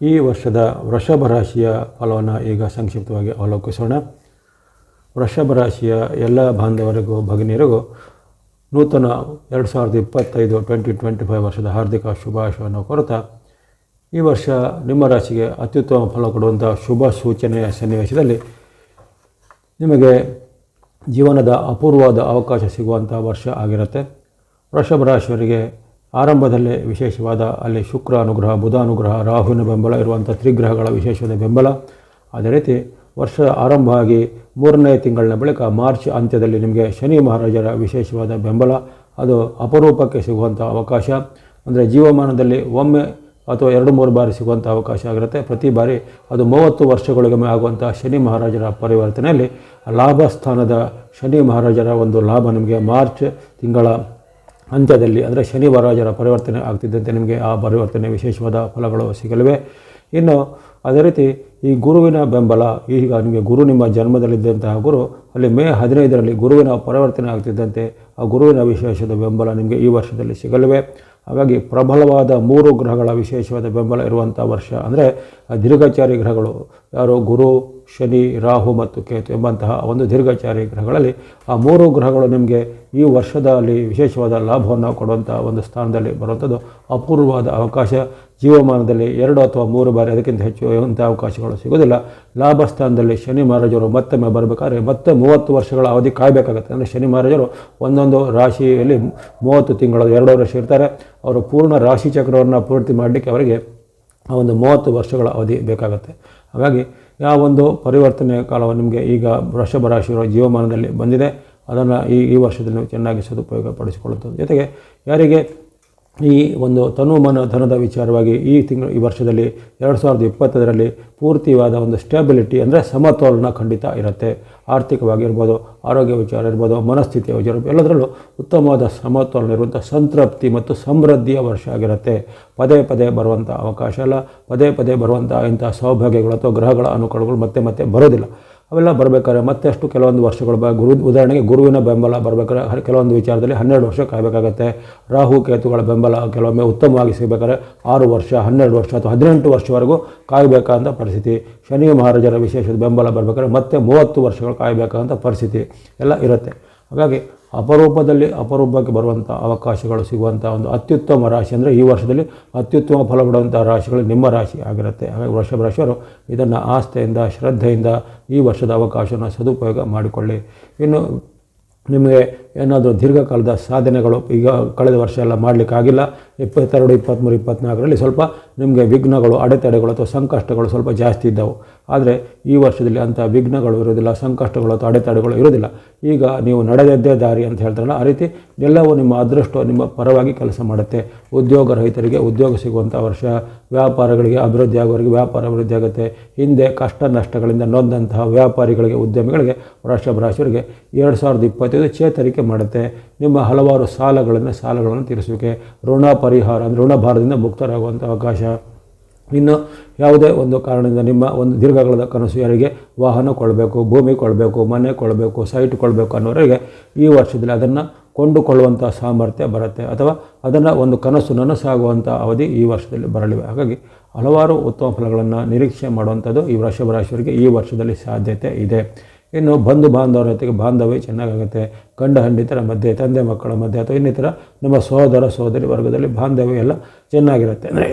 ಈ ವರ್ಷದ ವೃಷಭ ರಾಶಿಯ ಫಲವನ್ನು ಈಗ ಸಂಕ್ಷಿಪ್ತವಾಗಿ ಅವಲೋಕಿಸೋಣ. ವೃಷಭ ರಾಶಿಯ ಎಲ್ಲ ಬಾಂಧವರಿಗೂ, ಭಗಿನಿಯರಿಗೂ ನೂತನ ಎರಡು ಸಾವಿರದ ಇಪ್ಪತ್ತೈದು ಟ್ವೆಂಟಿ ಟ್ವೆಂಟಿ ಫೈವ್ ವರ್ಷದ ಹಾರ್ದಿಕ ಶುಭಾಶಯವನ್ನು ಕೊರತಾ ಈ ವರ್ಷ ನಿಮ್ಮ ರಾಶಿಗೆ ಅತ್ಯುತ್ತಮ ಫಲ ಕೊಡುವಂಥ ಶುಭ ಸೂಚನೆಯ ಸನ್ನಿವೇಶದಲ್ಲಿ ನಿಮಗೆ ಜೀವನದ ಅಪೂರ್ವವಾದ ಅವಕಾಶ ಸಿಗುವಂಥ ವರ್ಷ ಆಗಿರುತ್ತೆ. ವೃಷಭ ರಾಶಿಯವರಿಗೆ ಆರಂಭದಲ್ಲೇ ವಿಶೇಷವಾದ ಅಲ್ಲಿ ಶುಕ್ರ ಅನುಗ್ರಹ, ಬುಧ ಅನುಗ್ರಹ ರಾಹುವಿನ ಬೆಂಬಲ ಇರುವಂಥ ತ್ರಿಗ್ರಹಗಳ ವಿಶೇಷವಾದ ಬೆಂಬಲ. ಅದೇ ರೀತಿ ವರ್ಷದ ಆರಂಭ ಆಗಿ ಮೂರನೇ ತಿಂಗಳಿನ ಬಳಿಕ ಮಾರ್ಚ್ ಅಂತ್ಯದಲ್ಲಿ ನಿಮಗೆ ಶನಿ ಮಹಾರಾಜರ ವಿಶೇಷವಾದ ಬೆಂಬಲ. ಅದು ಅಪರೂಪಕ್ಕೆ ಸಿಗುವಂಥ ಅವಕಾಶ. ಅಂದರೆ ಜೀವಮಾನದಲ್ಲಿ ಒಮ್ಮೆ ಅಥವಾ ಎರಡು ಮೂರು ಬಾರಿ ಸಿಗುವಂಥ ಅವಕಾಶ ಆಗಿರುತ್ತೆ. ಪ್ರತಿ ಬಾರಿ ಅದು ಮೂವತ್ತು ವರ್ಷಗಳಿಗೊಮ್ಮೆ ಆಗುವಂಥ ಶನಿ ಮಹಾರಾಜರ ಪರಿವರ್ತನೆಯಲ್ಲಿ ಲಾಭ ಸ್ಥಾನದ ಶನಿ ಮಹಾರಾಜರ ಒಂದು ಲಾಭ ನಿಮಗೆ ಮಾರ್ಚ್ ತಿಂಗಳ ಅಂತ್ಯದಲ್ಲಿ, ಅಂದರೆ ಶನಿ ಮಹಾರಾಜರ ಪರಿವರ್ತನೆ ಆಗ್ತಿದ್ದಂತೆ ನಿಮಗೆ ಆ ಪರಿವರ್ತನೆ ವಿಶೇಷವಾದ ಫಲಗಳು ಸಿಗಲಿವೆ. ಇನ್ನು ಅದೇ ರೀತಿ ಈ ಗುರುವಿನ ಬೆಂಬಲ, ಈಗ ನಿಮಗೆ ಗುರು ನಿಮ್ಮ ಜನ್ಮದಲ್ಲಿದ್ದಂತಹ ಗುರು, ಅಲ್ಲಿ ಮೇ ಹದಿನೈದರಲ್ಲಿ ಗುರುವಿನ ಪರಿವರ್ತನೆ ಆಗ್ತಿದ್ದಂತೆ ಆ ಗುರುವಿನ ವಿಶೇಷದ ಬೆಂಬಲ ನಿಮಗೆ ಈ ವರ್ಷದಲ್ಲಿ ಸಿಗಲಿವೆ. ಹಾಗಾಗಿ ಪ್ರಬಲವಾದ ಮೂರು ಗ್ರಹಗಳ ವಿಶೇಷವಾದ ಬೆಂಬಲ ಇರುವಂಥ ವರ್ಷ ಅಂದರೆ ದೀರ್ಘಚಾರಿ ಗ್ರಹಗಳು. ಯಾರು? ಗುರು ಶನಿ, ರಾಹು ಮತ್ತು ಕೇತು ಎಂಬಂತಹ ಒಂದು ದೀರ್ಘಚಾರಿ ಗ್ರಹಗಳಲ್ಲಿ ಆ ಮೂರು ಗ್ರಹಗಳು ನಿಮಗೆ ಈ ವರ್ಷದಲ್ಲಿ ವಿಶೇಷವಾದ ಲಾಭವನ್ನು ಕೊಡುವಂಥ ಒಂದು ಸ್ಥಾನದಲ್ಲಿ ಬರುವಂಥದ್ದು. ಅಪೂರ್ವವಾದ ಅವಕಾಶ. ಜೀವಮಾನದಲ್ಲಿ ಎರಡು ಅಥವಾ ಮೂರು ಬಾರಿ ಅದಕ್ಕಿಂತ ಹೆಚ್ಚು ಇರುವಂಥ ಅವಕಾಶಗಳು ಸಿಗೋದಿಲ್ಲ ಲಾಭ ಸ್ಥಾನದಲ್ಲಿ ಶನಿ ಮಹಾರಾಜರು ಮತ್ತೊಮ್ಮೆ ಬರಬೇಕಾದ್ರೆ ಮತ್ತೆ ಮೂವತ್ತು ವರ್ಷಗಳ ಅವಧಿ ಕಾಯಬೇಕಾಗುತ್ತೆ. ಅಂದರೆ ಶನಿ ಮಹಾರಾಜರು ಒಂದೊಂದು ರಾಶಿಯಲ್ಲಿ ಮೂವತ್ತು ತಿಂಗಳು, ಎರಡು ವರ್ಷ ಇರ್ತಾರೆ. ಅವರು ಪೂರ್ಣ ರಾಶಿ ಚಕ್ರವನ್ನು ಪೂರ್ತಿ ಮಾಡಲಿಕ್ಕೆ ಅವರಿಗೆ ಆ ಒಂದು ಮೂವತ್ತು ವರ್ಷಗಳ ಅವಧಿ ಬೇಕಾಗುತ್ತೆ. ಹಾಗಾಗಿ ಯಾವೊಂದು ಪರಿವರ್ತನೆ ಕಾಲವನ್ನು ನಿಮಗೆ ಈಗ ವೃಷಭ ರಾಶಿಯವರ ಜೀವಮಾನದಲ್ಲಿ ಬಂದಿದೆ, ಅದನ್ನು ಈ ಈ ವರ್ಷದಲ್ಲಿ ಚೆನ್ನಾಗಿ ಸದುಪಯೋಗ ಪಡಿಸಿಕೊಳ್ಳುತ್ತದೆ. ಜೊತೆಗೆ ಯಾರಿಗೆ ಈ ಒಂದು ತನು ಮನ ಧನದ ವಿಚಾರವಾಗಿ ಈ ತಿಂಗಳು, ಈ ವರ್ಷದಲ್ಲಿ ಎರಡು ಸಾವಿರದ ಇಪ್ಪತ್ತರಲ್ಲಿ ಪೂರ್ತಿಯಾದ ಒಂದು ಸ್ಟೆಬಿಲಿಟಿ ಅಂದರೆ ಸಮತೋಲನ ಖಂಡಿತ ಇರುತ್ತೆ. ಆರ್ಥಿಕವಾಗಿರ್ಬೋದು ಆರೋಗ್ಯ ವಿಚಾರ ಇರ್ಬೋದು, ಮನಸ್ಥಿತಿಯ ವಿಚಾರ ಎಲ್ಲದರಲ್ಲೂ ಉತ್ತಮವಾದ ಸಮತೋಲನ ಇರುವಂಥ ಸಂತೃಪ್ತಿ ಮತ್ತು ಸಮೃದ್ಧಿಯ ವರ್ಷ ಆಗಿರುತ್ತೆ. ಪದೇ ಪದೇ ಬರುವಂಥ ಅವಕಾಶ ಅಲ್ಲ. ಪದೇ ಪದೇ ಬರುವಂಥ ಇಂಥ ಸೌಭಾಗ್ಯಗಳು ಅಥವಾ ಗ್ರಹಗಳ ಅನುಕೂಲಗಳು ಮತ್ತೆ ಮತ್ತೆ ಬರೋದಿಲ್ಲ ಅವೆಲ್ಲ ಬರಬೇಕಾದ್ರೆ ಮತ್ತಷ್ಟು ಕೆಲವೊಂದು ವರ್ಷಗಳು ಗುರು ಉದಾಹರಣೆಗೆ ಗುರುವಿನ ಬೆಂಬಲ ಬರಬೇಕಾದ್ರೆ ಕೆಲವೊಂದು ವಿಚಾರದಲ್ಲಿ ಹನ್ನೆರಡು ವರ್ಷ ಕಾಯಬೇಕಾಗತ್ತೆ. ರಾಹು ಕೇತುಗಳ ಬೆಂಬಲ ಕೆಲವೊಮ್ಮೆ ಉತ್ತಮವಾಗಿ ಸಿಗಬೇಕಾದ್ರೆ ಆರು ವರ್ಷ, ಹನ್ನೆರಡು ವರ್ಷ ಅಥವಾ ಹದಿನೆಂಟು ವರ್ಷವರೆಗೂ ಕಾಯಬೇಕಾದಂಥ ಪರಿಸ್ಥಿತಿ. ಶನಿ ಮಹಾರಾಜರ ವಿಶೇಷ ಬೆಂಬಲ ಬರಬೇಕಾದ್ರೆ ಮತ್ತೆ ಮೂವತ್ತು ವರ್ಷಗಳು ಕಾಯಬೇಕಾದಂಥ ಪರಿಸ್ಥಿತಿ ಎಲ್ಲ ಇರುತ್ತೆ. ಹಾಗಾಗಿ ಅಪರೂಪದಲ್ಲಿ ಅಪರೂಪಕ್ಕೆ ಬರುವಂಥ ಅವಕಾಶಗಳು ಸಿಗುವಂಥ ಒಂದು ಅತ್ಯುತ್ತಮ ರಾಶಿ ಅಂದರೆ ಈ ವರ್ಷದಲ್ಲಿ ಅತ್ಯುತ್ತಮ ಫಲ ಬಿಡುವಂಥ ರಾಶಿಗಳು ನಿಮ್ಮ ರಾಶಿ ಆಗಿರುತ್ತೆ. ಹಾಗಾಗಿ ವೃಷಭ ರಾಶಿಯವರು ಇದನ್ನು ಆಸ್ಥೆಯಿಂದ, ಶ್ರದ್ಧೆಯಿಂದ ಈ ವರ್ಷದ ಅವಕಾಶವನ್ನು ಸದುಪಯೋಗ ಮಾಡಿಕೊಳ್ಳಿ. ಇನ್ನು ನಿಮಗೆ ಏನಾದರೂ ದೀರ್ಘಕಾಲದ ಸಾಧನೆಗಳು ಈಗ ಕಳೆದ ವರ್ಷ ಎಲ್ಲ ಮಾಡಲಿಕ್ಕಾಗಿಲ್ಲ. ಇಪ್ಪತ್ತೆರಡು, ಇಪ್ಪತ್ತ್ಮೂರು, ಇಪ್ಪತ್ತ್ನಾಲ್ಕರಲ್ಲಿ ಸ್ವಲ್ಪ ನಿಮಗೆ ವಿಘ್ನಗಳು, ಅಡೆತಡೆಗಳು ಅಥವಾ ಸಂಕಷ್ಟಗಳು ಸ್ವಲ್ಪ ಜಾಸ್ತಿ ಇದ್ದವು. ಆದರೆ ಈ ವರ್ಷದಲ್ಲಿ ಅಂಥ ವಿಘ್ನಗಳು ಇರೋದಿಲ್ಲ ಸಂಕಷ್ಟಗಳು ಅಥವಾ ಅಡೆತಡೆಗಳು ಇರೋದಿಲ್ಲ ಈಗ ನೀವು ನಡೆದದ್ದೇ ದಾರಿ ಅಂತ ಹೇಳ್ತಾರಲ್ಲ, ಆ ರೀತಿ ಎಲ್ಲವೂ ನಿಮ್ಮ ಅದೃಷ್ಟ ನಿಮ್ಮ ಪರವಾಗಿ ಕೆಲಸ ಮಾಡುತ್ತೆ. ಉದ್ಯೋಗ ರಹಿತರಿಗೆ ಉದ್ಯೋಗ ಸಿಗುವಂಥ ವರ್ಷ, ವ್ಯಾಪಾರಗಳಿಗೆ ಅಭಿವೃದ್ಧಿ ಆಗೋರಿಗೆ ವ್ಯಾಪಾರ ಅಭಿವೃದ್ಧಿ ಆಗುತ್ತೆ. ಹಿಂದೆ ಕಷ್ಟ ನಷ್ಟಗಳಿಂದ ನೊಂದಂತಹ ವ್ಯಾಪಾರಿಗಳಿಗೆ, ಉದ್ಯಮಿಗಳಿಗೆ ವೃಷಭ ರಾಶಿಯವರಿಗೆ ಎರಡು ಸಾವಿರದ ಇಪ್ಪತ್ತೈದು ಚೇತರಿಕೆ ಮಾಡುತ್ತೆ. ನಿಮ್ಮ ಹಲವಾರು ಸಾಲಗಳನ್ನು ಸಾಲಗಳನ್ನು ತೀರಿಸುವಿಕೆ, ಋಣ ಪರಿಹಾರ ಅಂದರೆ ಋಣಭಾರದಿಂದ ಮುಕ್ತರಾಗುವಂಥ ಅವಕಾಶ. ಇನ್ನು ಯಾವುದೇ ಒಂದು ಕಾರಣದಿಂದ ನಿಮ್ಮ ಒಂದು ದೀರ್ಘಕಾಲದ ಕನಸು ಯಾರಿಗೆ ವಾಹನ ಕೊಡಬೇಕು, ಭೂಮಿ ಕೊಡಬೇಕು, ಮನೆ ಕೊಡಬೇಕು ಸೈಟ್ ಕೊಡಬೇಕು ಅನ್ನೋರಿಗೆ ಈ ವರ್ಷದಲ್ಲಿ ಅದನ್ನು ಕೊಂಡುಕೊಳ್ಳುವಂಥ ಸಾಮರ್ಥ್ಯ ಬರುತ್ತೆ. ಅಥವಾ ಅದನ್ನು ಒಂದು ಕನಸು ನನಸಾಗುವಂಥ ಅವಧಿ ಈ ವರ್ಷದಲ್ಲಿ ಬರಲಿವೆ. ಹಾಗಾಗಿ ಹಲವಾರು ಉತ್ತಮ ಫಲಗಳನ್ನು ನಿರೀಕ್ಷೆ ಮಾಡುವಂಥದ್ದು ಈ ವೃಷಭ ರಾಶಿಯವರಿಗೆ ಈ ವರ್ಷದಲ್ಲಿ ಸಾಧ್ಯತೆ ಇದೆ. ಇನ್ನು ಬಂಧು ಬಾಂಧವರ ಜೊತೆಗೆ ಬಾಂಧವ್ಯ ಚೆನ್ನಾಗಾಗುತ್ತೆ. ಗಂಡ ಹಂಡಿತರ ಮಧ್ಯೆ, ತಂದೆ ಮಕ್ಕಳ ಮಧ್ಯೆ, ಅಥವಾ ಇನ್ನಿತರ ನಮ್ಮ ಸಹೋದರ ಸಹೋದರಿ ವರ್ಗದಲ್ಲಿ ಬಾಂಧವ್ಯ ಎಲ್ಲ ಚೆನ್ನಾಗಿರುತ್ತೆ. ಅಂದರೆ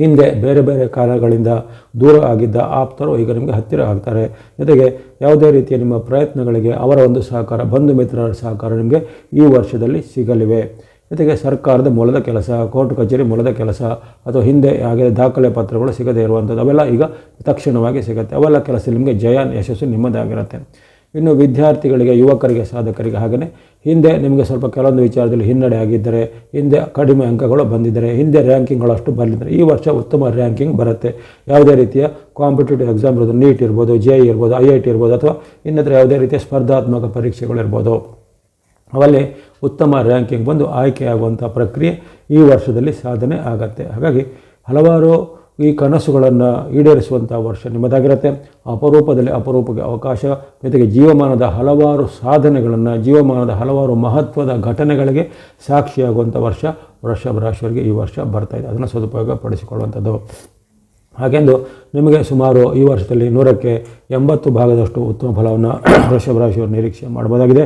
ಹಿಂದೆ ಬೇರೆ ಬೇರೆ ಕಾರಣಗಳಿಂದ ದೂರ ಆಗಿದ್ದ ಆಪ್ತರು ಈಗ ನಿಮಗೆ ಹತ್ತಿರ ಆಗ್ತಾರೆ. ಜೊತೆಗೆ ಯಾವುದೇ ರೀತಿಯ ನಿಮ್ಮ ಪ್ರಯತ್ನಗಳಿಗೆ ಅವರ ಒಂದು ಸಹಕಾರ, ಬಂಧು ಮಿತ್ರರ ಸಹಕಾರ ನಿಮಗೆ ಈ ವರ್ಷದಲ್ಲಿ ಸಿಗಲಿವೆ. ಜೊತೆಗೆ ಸರ್ಕಾರದ ಮೂಲದ ಕೆಲಸ, ಕೋರ್ಟ್ ಕಚೇರಿ ಮೂಲದ ಕೆಲಸ, ಅಥವಾ ಹಿಂದೆ ಹಾಗೆ ದಾಖಲೆ ಪತ್ರಗಳು ಸಿಗದೇ ಇರುವಂಥದ್ದು, ಅವೆಲ್ಲ ಈಗ ತಕ್ಷಣವಾಗಿ ಸಿಗುತ್ತೆ. ಅವೆಲ್ಲ ಕೆಲಸ ನಿಮಗೆ ಜಯ, ಯಶಸ್ಸು ನಿಮ್ಮದಾಗಿರುತ್ತೆ. ಇನ್ನು ವಿದ್ಯಾರ್ಥಿಗಳಿಗೆ, ಯುವಕರಿಗೆ, ಸಾಧಕರಿಗೆ ಹಾಗೆಯೇ. ಹಿಂದೆ ನಿಮಗೆ ಸ್ವಲ್ಪ ಕೆಲವೊಂದು ವಿಚಾರದಲ್ಲಿ ಹಿನ್ನಡೆ ಆಗಿದ್ದರೆ, ಹಿಂದೆ ಕಡಿಮೆ ಅಂಕಗಳು ಬಂದಿದ್ದರೆ, ಹಿಂದೆ ರ್ಯಾಂಕಿಂಗ್ಗಳು ಅಷ್ಟು ಬಂದಿದ್ದರೆ ಈ ವರ್ಷ ಉತ್ತಮ ರ್ಯಾಂಕಿಂಗ್ ಬರುತ್ತೆ. ಯಾವುದೇ ರೀತಿಯ ಕಾಂಪಿಟೇಟಿವ್ ಎಕ್ಸಾಮ್ ಇರ್ಬೋದು ನೀಟ್ ಇರ್ಬೋದು ಜೆ ಇ ಇರ್ಬೋದು ಐ ಐ ಟಿ ಇರ್ಬೋದು, ಅಥವಾ ಇನ್ನಿತರ ಯಾವುದೇ ರೀತಿಯ ಸ್ಪರ್ಧಾತ್ಮಕ ಪರೀಕ್ಷೆಗಳಿರ್ಬೋದು ಅವಲ್ಲಿ ಉತ್ತಮ ರ್ಯಾಂಕಿಂಗ್ ಬಂದು ಆಯ್ಕೆಯಾಗುವಂಥ ಪ್ರಕ್ರಿಯೆ ಈ ವರ್ಷದಲ್ಲಿ ಸಾಧನೆ ಆಗತ್ತೆ. ಹಾಗಾಗಿ ಹಲವಾರು ಈ ಕನಸುಗಳನ್ನು ಈಡೇರಿಸುವಂಥ ವರ್ಷ ನಿಮ್ಮದಾಗಿರುತ್ತೆ. ಅಪರೂಪದಲ್ಲಿ ಅಪರೂಪಕ್ಕೆ ಅವಕಾಶ, ಜೊತೆಗೆ ಜೀವಮಾನದ ಹಲವಾರು ಸಾಧನೆಗಳನ್ನು, ಜೀವಮಾನದ ಹಲವಾರು ಮಹತ್ವದ ಘಟನೆಗಳಿಗೆ ಸಾಕ್ಷಿಯಾಗುವಂಥ ವರ್ಷ ವೃಷಭ ರಾಶಿಯವರಿಗೆ ಈ ವರ್ಷ ಬರ್ತಾ ಇದೆ. ಅದನ್ನು ಸದುಪಯೋಗ ಪಡಿಸಿಕೊಳ್ಳುವಂಥದ್ದು ಹಾಗೆಂದು ನಿಮಗೆ ಸುಮಾರು ಈ ವರ್ಷದಲ್ಲಿ ನೂರಕ್ಕೆ ಎಂಬತ್ತು ಭಾಗದಷ್ಟು ಉತ್ತಮ ಫಲವನ್ನು ವೃಷಭ ರಾಶಿಯವರು ನಿರೀಕ್ಷೆ ಮಾಡಬಹುದಾಗಿದೆ.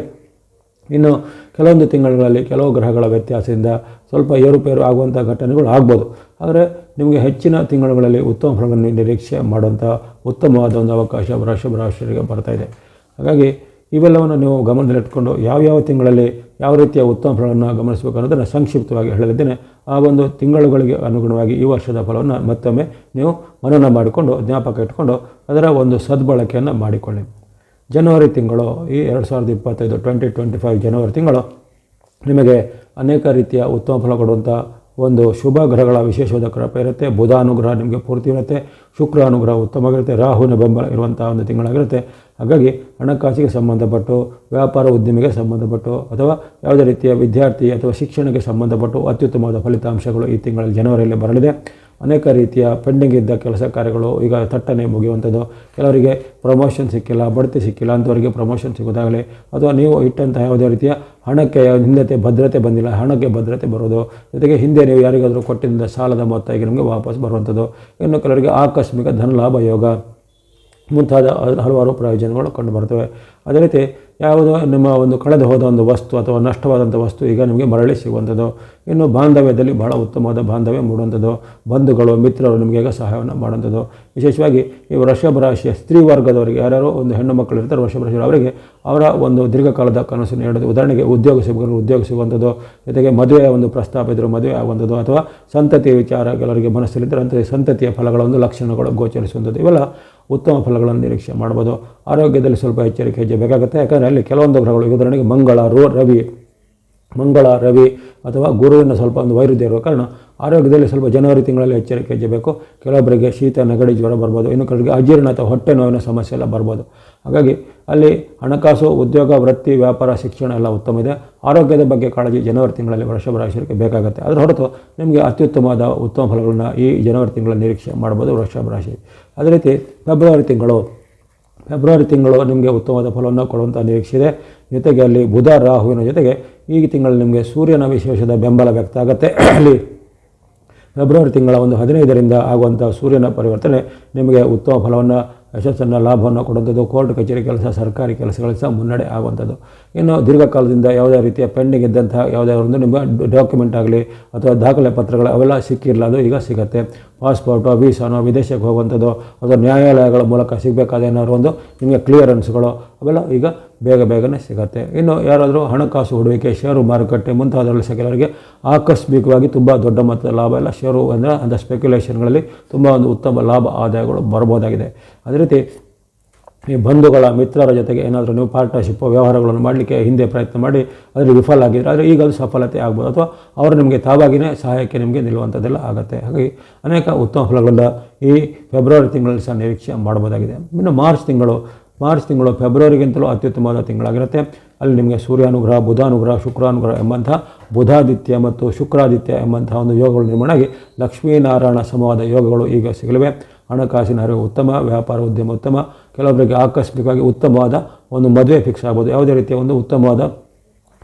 ಇನ್ನು ಕೆಲವೊಂದು ತಿಂಗಳುಗಳಲ್ಲಿ ಕೆಲವು ಗ್ರಹಗಳ ವ್ಯತ್ಯಾಸದಿಂದ ಸ್ವಲ್ಪ ಏರುಪೇರು ಆಗುವಂಥ ಘಟನೆಗಳು ಆಗ್ಬೋದು. ಆದರೆ ನಿಮಗೆ ಹೆಚ್ಚಿನ ತಿಂಗಳುಗಳಲ್ಲಿ ಉತ್ತಮ ಫಲವನ್ನು ನಿರೀಕ್ಷೆ ಮಾಡುವಂಥ ಉತ್ತಮವಾದ ಒಂದು ಅವಕಾಶ ವೃಷಭ ಬರ್ತಾ ಇದೆ. ಹಾಗಾಗಿ ಇವೆಲ್ಲವನ್ನು ನೀವು ಗಮನದಲ್ಲಿಟ್ಕೊಂಡು ಯಾವ್ಯಾವ ತಿಂಗಳಲ್ಲಿ ಯಾವ ರೀತಿಯ ಉತ್ತಮ ಫಲವನ್ನು ಗಮನಿಸಬೇಕು ಅನ್ನೋದನ್ನು ಸಂಕ್ಷಿಪ್ತವಾಗಿ ಹೇಳಲಿದ್ದೇನೆ. ಆ ಒಂದು ತಿಂಗಳುಗಳಿಗೆ ಅನುಗುಣವಾಗಿ ಈ ವರ್ಷದ ಫಲವನ್ನು ಮತ್ತೊಮ್ಮೆ ನೀವು ಮನನ ಮಾಡಿಕೊಂಡು ಜ್ಞಾಪಕ ಇಟ್ಕೊಂಡು ಅದರ ಒಂದು ಸದ್ಬಳಕೆಯನ್ನು ಮಾಡಿಕೊಳ್ಳಿ. ಜನವರಿ ತಿಂಗಳು ಈ ಎರಡು ಸಾವಿರದ ಇಪ್ಪತ್ತೈದು ಟ್ವೆಂಟಿ ಟ್ವೆಂಟಿ ಫೈವ್ ಜನವರಿ ತಿಂಗಳು ನಿಮಗೆ ಅನೇಕ ರೀತಿಯ ಉತ್ತಮ ಫಲ ಕೊಡುವಂಥ ಒಂದು ಶುಭ ಗ್ರಹಗಳ ವಿಶೇಷವಾದ ಕೃಪೆ ಇರುತ್ತೆ. ಬುಧ ಅನುಗ್ರಹ ನಿಮಗೆ ಪೂರ್ತಿ ಇರುತ್ತೆ. ಶುಕ್ರ ಅನುಗ್ರಹ ಉತ್ತಮವಾಗಿರುತ್ತೆ ರಾಹುವಿನ ಬೆಂಬಲ ಇರುವಂಥ ಒಂದು ತಿಂಗಳಾಗಿರುತ್ತೆ. ಹಾಗಾಗಿ ಹಣಕಾಸಿಗೆ ಸಂಬಂಧಪಟ್ಟು, ವ್ಯಾಪಾರ ಉದ್ಯಮಿಗೆ ಸಂಬಂಧಪಟ್ಟು ಅಥವಾ ಯಾವುದೇ ರೀತಿಯ ವಿದ್ಯಾರ್ಥಿ ಅಥವಾ ಶಿಕ್ಷಣಕ್ಕೆ ಸಂಬಂಧಪಟ್ಟು ಅತ್ಯುತ್ತಮವಾದ ಫಲಿತಾಂಶಗಳು ಈ ತಿಂಗಳಲ್ಲಿ ಜನವರಿಯಲ್ಲಿ ಬರಲಿದೆ. ಅನೇಕ ರೀತಿಯ ಪೆಂಡಿಂಗ್ ಇದ್ದ ಕೆಲಸ ಕಾರ್ಯಗಳು ಈಗ ತಟ್ಟನೆ ಮುಗಿಯುವಂಥದ್ದು. ಕೆಲವರಿಗೆ ಪ್ರಮೋಷನ್ ಸಿಕ್ಕಿಲ್ಲ, ಬಡ್ತಿ ಸಿಕ್ಕಿಲ್ಲ, ಅಂಥವರಿಗೆ ಪ್ರಮೋಷನ್ ಸಿಗೋದಾಗಲಿ, ಅಥವಾ ನೀವು ಇಟ್ಟಂತಹ ಯಾವುದೇ ರೀತಿಯ ಹಣಕ್ಕೆ ಹಿಂದತೆ, ಭದ್ರತೆ ಬಂದಿಲ್ಲ, ಹಣಕ್ಕೆ ಭದ್ರತೆ ಬರೋದು, ಜೊತೆಗೆ ಹಿಂದೆ ನೀವು ಯಾರಿಗಾದರೂ ಕೊಟ್ಟಿದ್ದ ಸಾಲದ ಮೊತ್ತ ಈಗ ನಿಮಗೆ ವಾಪಸ್ ಬರುವಂಥದ್ದು. ಇನ್ನು ಕೆಲವರಿಗೆ ಆಕಸ್ಮಿಕ ಧನಲಾಭ ಯೋಗ, ಮುಂತಾದ ಹಲವಾರು ಪ್ರಯೋಜನಗಳು ಕಂಡು ಬರ್ತವೆ. ಅದೇ ರೀತಿ ಯಾವುದೋ ನಿಮ್ಮ ಒಂದು ಕಳೆದು ಹೋದ ಒಂದು ವಸ್ತು ಅಥವಾ ನಷ್ಟವಾದಂಥ ವಸ್ತು ಈಗ ನಿಮಗೆ ಮರಳಿ ಸಿಗುವಂಥದ್ದು. ಇನ್ನು ಬಾಂಧವ್ಯದಲ್ಲಿ ಬಹಳ ಉತ್ತಮವಾದ ಬಾಂಧವ್ಯ ಮೂಡುವಂಥದ್ದು. ಬಂಧುಗಳು, ಮಿತ್ರರು ನಿಮಗೆ ಸಹಾಯವನ್ನು ಮಾಡುವಂಥದ್ದು. ವಿಶೇಷವಾಗಿ ಈ ವೃಷಭ ರಾಶಿಯ ಸ್ತ್ರೀ ವರ್ಗದವರಿಗೆ ಯಾರ್ಯಾರು ಒಂದು ಹೆಣ್ಣು ಮಕ್ಕಳು ಇರ್ತಾರೆ ವೃಷಭ ರಾಶಿ ಅವರಿಗೆ ಅವರ ಒಂದು ದೀರ್ಘಕಾಲದ ಕನಸನ್ನು ಹೇಳೋದು ಉದಾಹರಣೆಗೆ ಉದ್ಯೋಗ ಸಿಗೋರು ಉದ್ಯೋಗ ಸಿಗುವಂಥದ್ದು. ಜೊತೆಗೆ ಮದುವೆಯ ಒಂದು ಪ್ರಸ್ತಾಪ ಇದ್ದರು ಮದುವೆ ಆಗುವಂಥದ್ದು ಅಥವಾ ಸಂತತಿಯ ವಿಚಾರ ಕೆಲವರಿಗೆ ಮನಸ್ಸಲ್ಲಿದ್ದರೆ ಅಂಥ ಸಂತತಿಯ ಫಲಗಳ ಒಂದು ಲಕ್ಷಣಗಳು ಗೋಚರಿಸುವಂಥದ್ದು. ಇವೆಲ್ಲ ಉತ್ತಮ ಫಲಗಳನ್ನು ನಿರೀಕ್ಷೆ ಮಾಡ್ಬೋದು. ಆರೋಗ್ಯದಲ್ಲಿ ಸ್ವಲ್ಪ ಎಚ್ಚರಿಕೆ ಬೇಕಾಗುತ್ತೆ. ಯಾಕಂದರೆ ಅಲ್ಲಿ ಕೆಲವೊಂದು ಗ್ರಹಗಳು, ಉದಾಹರಣೆಗೆ ಮಂಗಳ, ರೋ, ರವಿ ಮಂಗಳ, ರವಿ ಅಥವಾ ಗುರುವಿನ ಸ್ವಲ್ಪ ಒಂದು ವೈರುಧ್ಯ ಇರುವ ಕಾರಣ ಆರೋಗ್ಯದಲ್ಲಿ ಸ್ವಲ್ಪ ಜನವರಿ ತಿಂಗಳಲ್ಲಿ ಎಚ್ಚರಿಕೆ ಹೆಚ್ಚಬೇಕು ಬೇಕು ಕೆಲವೊಬ್ಬರಿಗೆ ಶೀತ, ನೆಗಡಿ ಜ್ವರ ಬರ್ಬೋದು. ಇನ್ನು ಕಡೆಗೆ ಅಜೀರ್ಣ ಅಥವಾ ಹೊಟ್ಟೆ ನೋವಿನ ಸಮಸ್ಯೆ ಎಲ್ಲ ಬರ್ಬೋದು. ಹಾಗಾಗಿ ಅಲ್ಲಿ ಹಣಕಾಸು, ಉದ್ಯೋಗ, ವೃತ್ತಿ, ವ್ಯಾಪಾರ, ಶಿಕ್ಷಣ ಎಲ್ಲ ಉತ್ತಮ ಇದೆ. ಆರೋಗ್ಯದ ಬಗ್ಗೆ ಕಾಳಜಿ ಜನವರಿ ತಿಂಗಳಲ್ಲಿ ವೃಷಭ ಬೇಕಾಗುತ್ತೆ. ಅದರ ಹೊರತು ನಿಮಗೆ ಅತ್ಯುತ್ತಮವಾದ ಉತ್ತಮ ಫಲಗಳನ್ನ ಈ ಜನವರಿ ತಿಂಗಳ ನಿರೀಕ್ಷೆ ಮಾಡ್ಬೋದು ವೃಷಭ ರಾಶಿ ಅದೇ ರೀತಿ ಫೆಬ್ರವರಿ ತಿಂಗಳು ಫೆಬ್ರವರಿ ತಿಂಗಳು ನಿಮಗೆ ಉತ್ತಮವಾದ ಫಲವನ್ನು ಕೊಡುವಂಥ ನಿರೀಕ್ಷೆ ಇದೆ. ಜೊತೆಗೆ ಅಲ್ಲಿ ಬುಧ ರಾಹುವಿನ ಜೊತೆಗೆ ಈ ತಿಂಗಳಲ್ಲಿ ನಿಮಗೆ ಸೂರ್ಯನ ವಿಶೇಷದ ಬೆಂಬಲ ವ್ಯಕ್ತ ಆಗುತ್ತೆ. ಅಲ್ಲಿ ಫೆಬ್ರವರಿ ತಿಂಗಳ ಒಂದು ಹದಿನೈದರಿಂದ ಆಗುವಂಥ ಸೂರ್ಯನ ಪರಿವರ್ತನೆ ನಿಮಗೆ ಉತ್ತಮ ಫಲವನ್ನು ಯಶಸ್ಸನ್ನು ಲಾಭವನ್ನು ಕೊಡುವಂಥದ್ದು, ಕೋರ್ಟ್, ಕಚೇರಿ ಕೆಲಸ, ಸರ್ಕಾರಿ ಕೆಲಸಗಳ ಸಹ ಮುನ್ನಡೆ ಆಗುವಂಥದ್ದು. ಇನ್ನು ದೀರ್ಘಕಾಲದಿಂದ ಯಾವುದೇ ರೀತಿಯ ಪೆಂಡಿಂಗ್ ಇದ್ದಂಥ ಯಾವುದೇ ಒಂದು ನಿಮ್ಮ ಡಾಕ್ಯುಮೆಂಟ್ ಆಗಲಿ ಅಥವಾ ದಾಖಲೆ ಪತ್ರಗಳು ಅವೆಲ್ಲ ಸಿಕ್ಕಿರಲ್ಲ, ಅದು ಈಗ ಸಿಗುತ್ತೆ. ಪಾಸ್ಪೋರ್ಟೋ, ವೀಸಾನೋ, ವಿದೇಶಕ್ಕೆ ಹೋಗುವಂಥದ್ದು, ಅಥವಾ ನ್ಯಾಯಾಲಯಗಳ ಮೂಲಕ ಸಿಗಬೇಕಾದ ಏನಾದ್ರು ಒಂದು ನಿಮಗೆ ಕ್ಲಿಯರೆನ್ಸ್ಗಳು ಅವೆಲ್ಲ ಈಗ ಬೇಗ ಬೇಗನೆ ಸಿಗುತ್ತೆ. ಇನ್ನು ಯಾರಾದರೂ ಹಣಕಾಸು ಹೂಡಿಕೆ ಷೇರು ಮಾರುಕಟ್ಟೆ ಮುಂತಾದರಲ್ಲಿ ಕೆಲವರಿಗೆ ಆಕಸ್ಮಿಕವಾಗಿ ತುಂಬ ದೊಡ್ಡ ಮೊತ್ತದ ಲಾಭ ಎಲ್ಲ ಷೇರು ಅಂದರೆ ಅಂಥ ಸ್ಪೆಕ್ಯುಲೇಷನ್ಗಳಲ್ಲಿ ತುಂಬ ಒಂದು ಉತ್ತಮ ಲಾಭ ಆದಾಯಗಳು ಬರ್ಬೋದಾಗಿದೆ ಅದೇ ರೀತಿ ಈ ಬಂಧುಗಳ ಮಿತ್ರರ ಜೊತೆಗೆ ಏನಾದರೂ ನೀವು ಪಾರ್ಟ್ನರ್ಶಿಪ್ ವ್ಯವಹಾರಗಳನ್ನು ಮಾಡಲಿಕ್ಕೆ ಹಿಂದೆ ಪ್ರಯತ್ನ ಮಾಡಿ, ಅದರಲ್ಲಿ ವಿಫಲ ಆಗಿದ್ದರೆ ಆದರೆ ಈಗ ಅದು ಸಫಲತೆ ಆಗ್ಬೋದು. ಅಥವಾ ಅವರು ನಿಮಗೆ ತಾವಾಗಿಯೇ ಸಹಾಯಕ್ಕೆ ನಿಮಗೆ ನಿಲ್ಲುವಂಥದ್ದೆಲ್ಲ ಆಗುತ್ತೆ. ಹಾಗಾಗಿ ಅನೇಕ ಉತ್ತಮ ಫಲಗಳನ್ನ ಈ ಫೆಬ್ರವರಿ ತಿಂಗಳಲ್ಲಿ ಸಹ ನಿರೀಕ್ಷೆ ಮಾಡ್ಬೋದಾಗಿದೆ ಇನ್ನು ಮಾರ್ಚ್ ತಿಂಗಳು ಮಾರ್ಚ್ ತಿಂಗಳು ಫೆಬ್ರವರಿಗಿಂತಲೂ ಅತ್ಯುತ್ತಮವಾದ ತಿಂಗಳಾಗಿರುತ್ತೆ. ಅಲ್ಲಿ ನಿಮಗೆ ಸೂರ್ಯಾನುಗ್ರಹ, ಬುಧಾನುಗ್ರಹ, ಶುಕ್ರಾನುಗ್ರಹ ಎಂಬಂತಹ ಬುಧಾದಿತ್ಯ ಮತ್ತು ಶುಕ್ರಾದಿತ್ಯ ಎಂಬಂತಹ ಒಂದು ಯೋಗಗಳು ನಿರ್ಮಾಣ ಆಗಿ ಲಕ್ಷ್ಮೀನಾರಾಯಣ ಸಮವಾದ ಯೋಗಗಳು ಈಗ ಸಿಗಲಿವೆ. ಹಣಕಾಸಿನ ಅರಿವು ಉತ್ತಮ, ವ್ಯಾಪಾರ ಉದ್ಯಮ ಉತ್ತಮ, ಕೆಲವೊಬ್ಬರಿಗೆ ಆಕಸ್ಮಿಕವಾಗಿ ಉತ್ತಮವಾದ ಒಂದು ಮದುವೆ ಫಿಕ್ಸ್ ಆಗ್ಬೋದು. ಯಾವುದೇ ರೀತಿಯ ಒಂದು ಉತ್ತಮವಾದ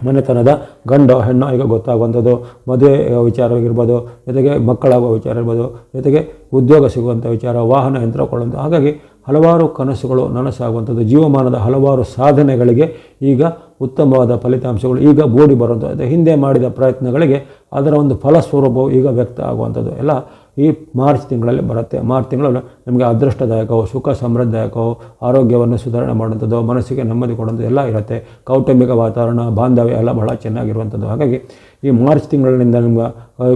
ಮನೆತನದ ಗಂಡ, ಹೆಣ್ಣು ಈಗ ಗೊತ್ತಾಗುವಂಥದ್ದು. ಮದುವೆ ವಿಚಾರವಾಗಿರ್ಬೋದು ಜೊತೆಗೆ ಮಕ್ಕಳಾಗುವ ವಿಚಾರ ಇರ್ಬೋದು ಜೊತೆಗೆ ಉದ್ಯೋಗ ಸಿಗುವಂಥ ವಿಚಾರ, ವಾಹನ ಯಂತ್ರ ಕೊಳ್ಳುವಂಥ ಹಾಗಾಗಿ ಹಲವಾರು ಕನಸುಗಳು ನನಸಾಗುವಂಥದ್ದು, ಜೀವಮಾನದ ಹಲವಾರು ಸಾಧನೆಗಳಿಗೆ ಈಗ ಉತ್ತಮವಾದ ಫಲಿತಾಂಶಗಳು ಈಗ ಬೋಡಿ ಬರುವಂಥದ್ದು. ಹಿಂದೆ ಮಾಡಿದ ಪ್ರಯತ್ನಗಳಿಗೆ ಅದರ ಒಂದು ಫಲಸ್ವರೂಪವು ಈಗ ವ್ಯಕ್ತ ಆಗುವಂಥದ್ದು. ಎಲ್ಲ ಈ ಮಾರ್ಚ್ ತಿಂಗಳಲ್ಲಿ ಬರುತ್ತೆ. ಮಾರ್ಚ್ ತಿಂಗಳಲ್ಲಿ ನಮಗೆ ಅದೃಷ್ಟದಾಯಕವು, ಸುಖ ಸಮೃದ್ಧದಾಯಕವು, ಆರೋಗ್ಯವನ್ನು ಸುಧಾರಣೆ ಮಾಡುವಂಥದ್ದು, ಮನಸ್ಸಿಗೆ ನೆಮ್ಮದಿ ಕೊಡುವಂಥದ್ದು ಎಲ್ಲ ಇರುತ್ತೆ. ಕೌಟುಂಬಿಕ ವಾತಾವರಣ, ಬಾಂಧವ್ಯ ಎಲ್ಲ ಬಹಳ ಚೆನ್ನಾಗಿರುವಂಥದ್ದು. ಹಾಗಾಗಿ ಈ ಮಾರ್ಚ್ ತಿಂಗಳಿನಿಂದ ನಿಮ್ಮ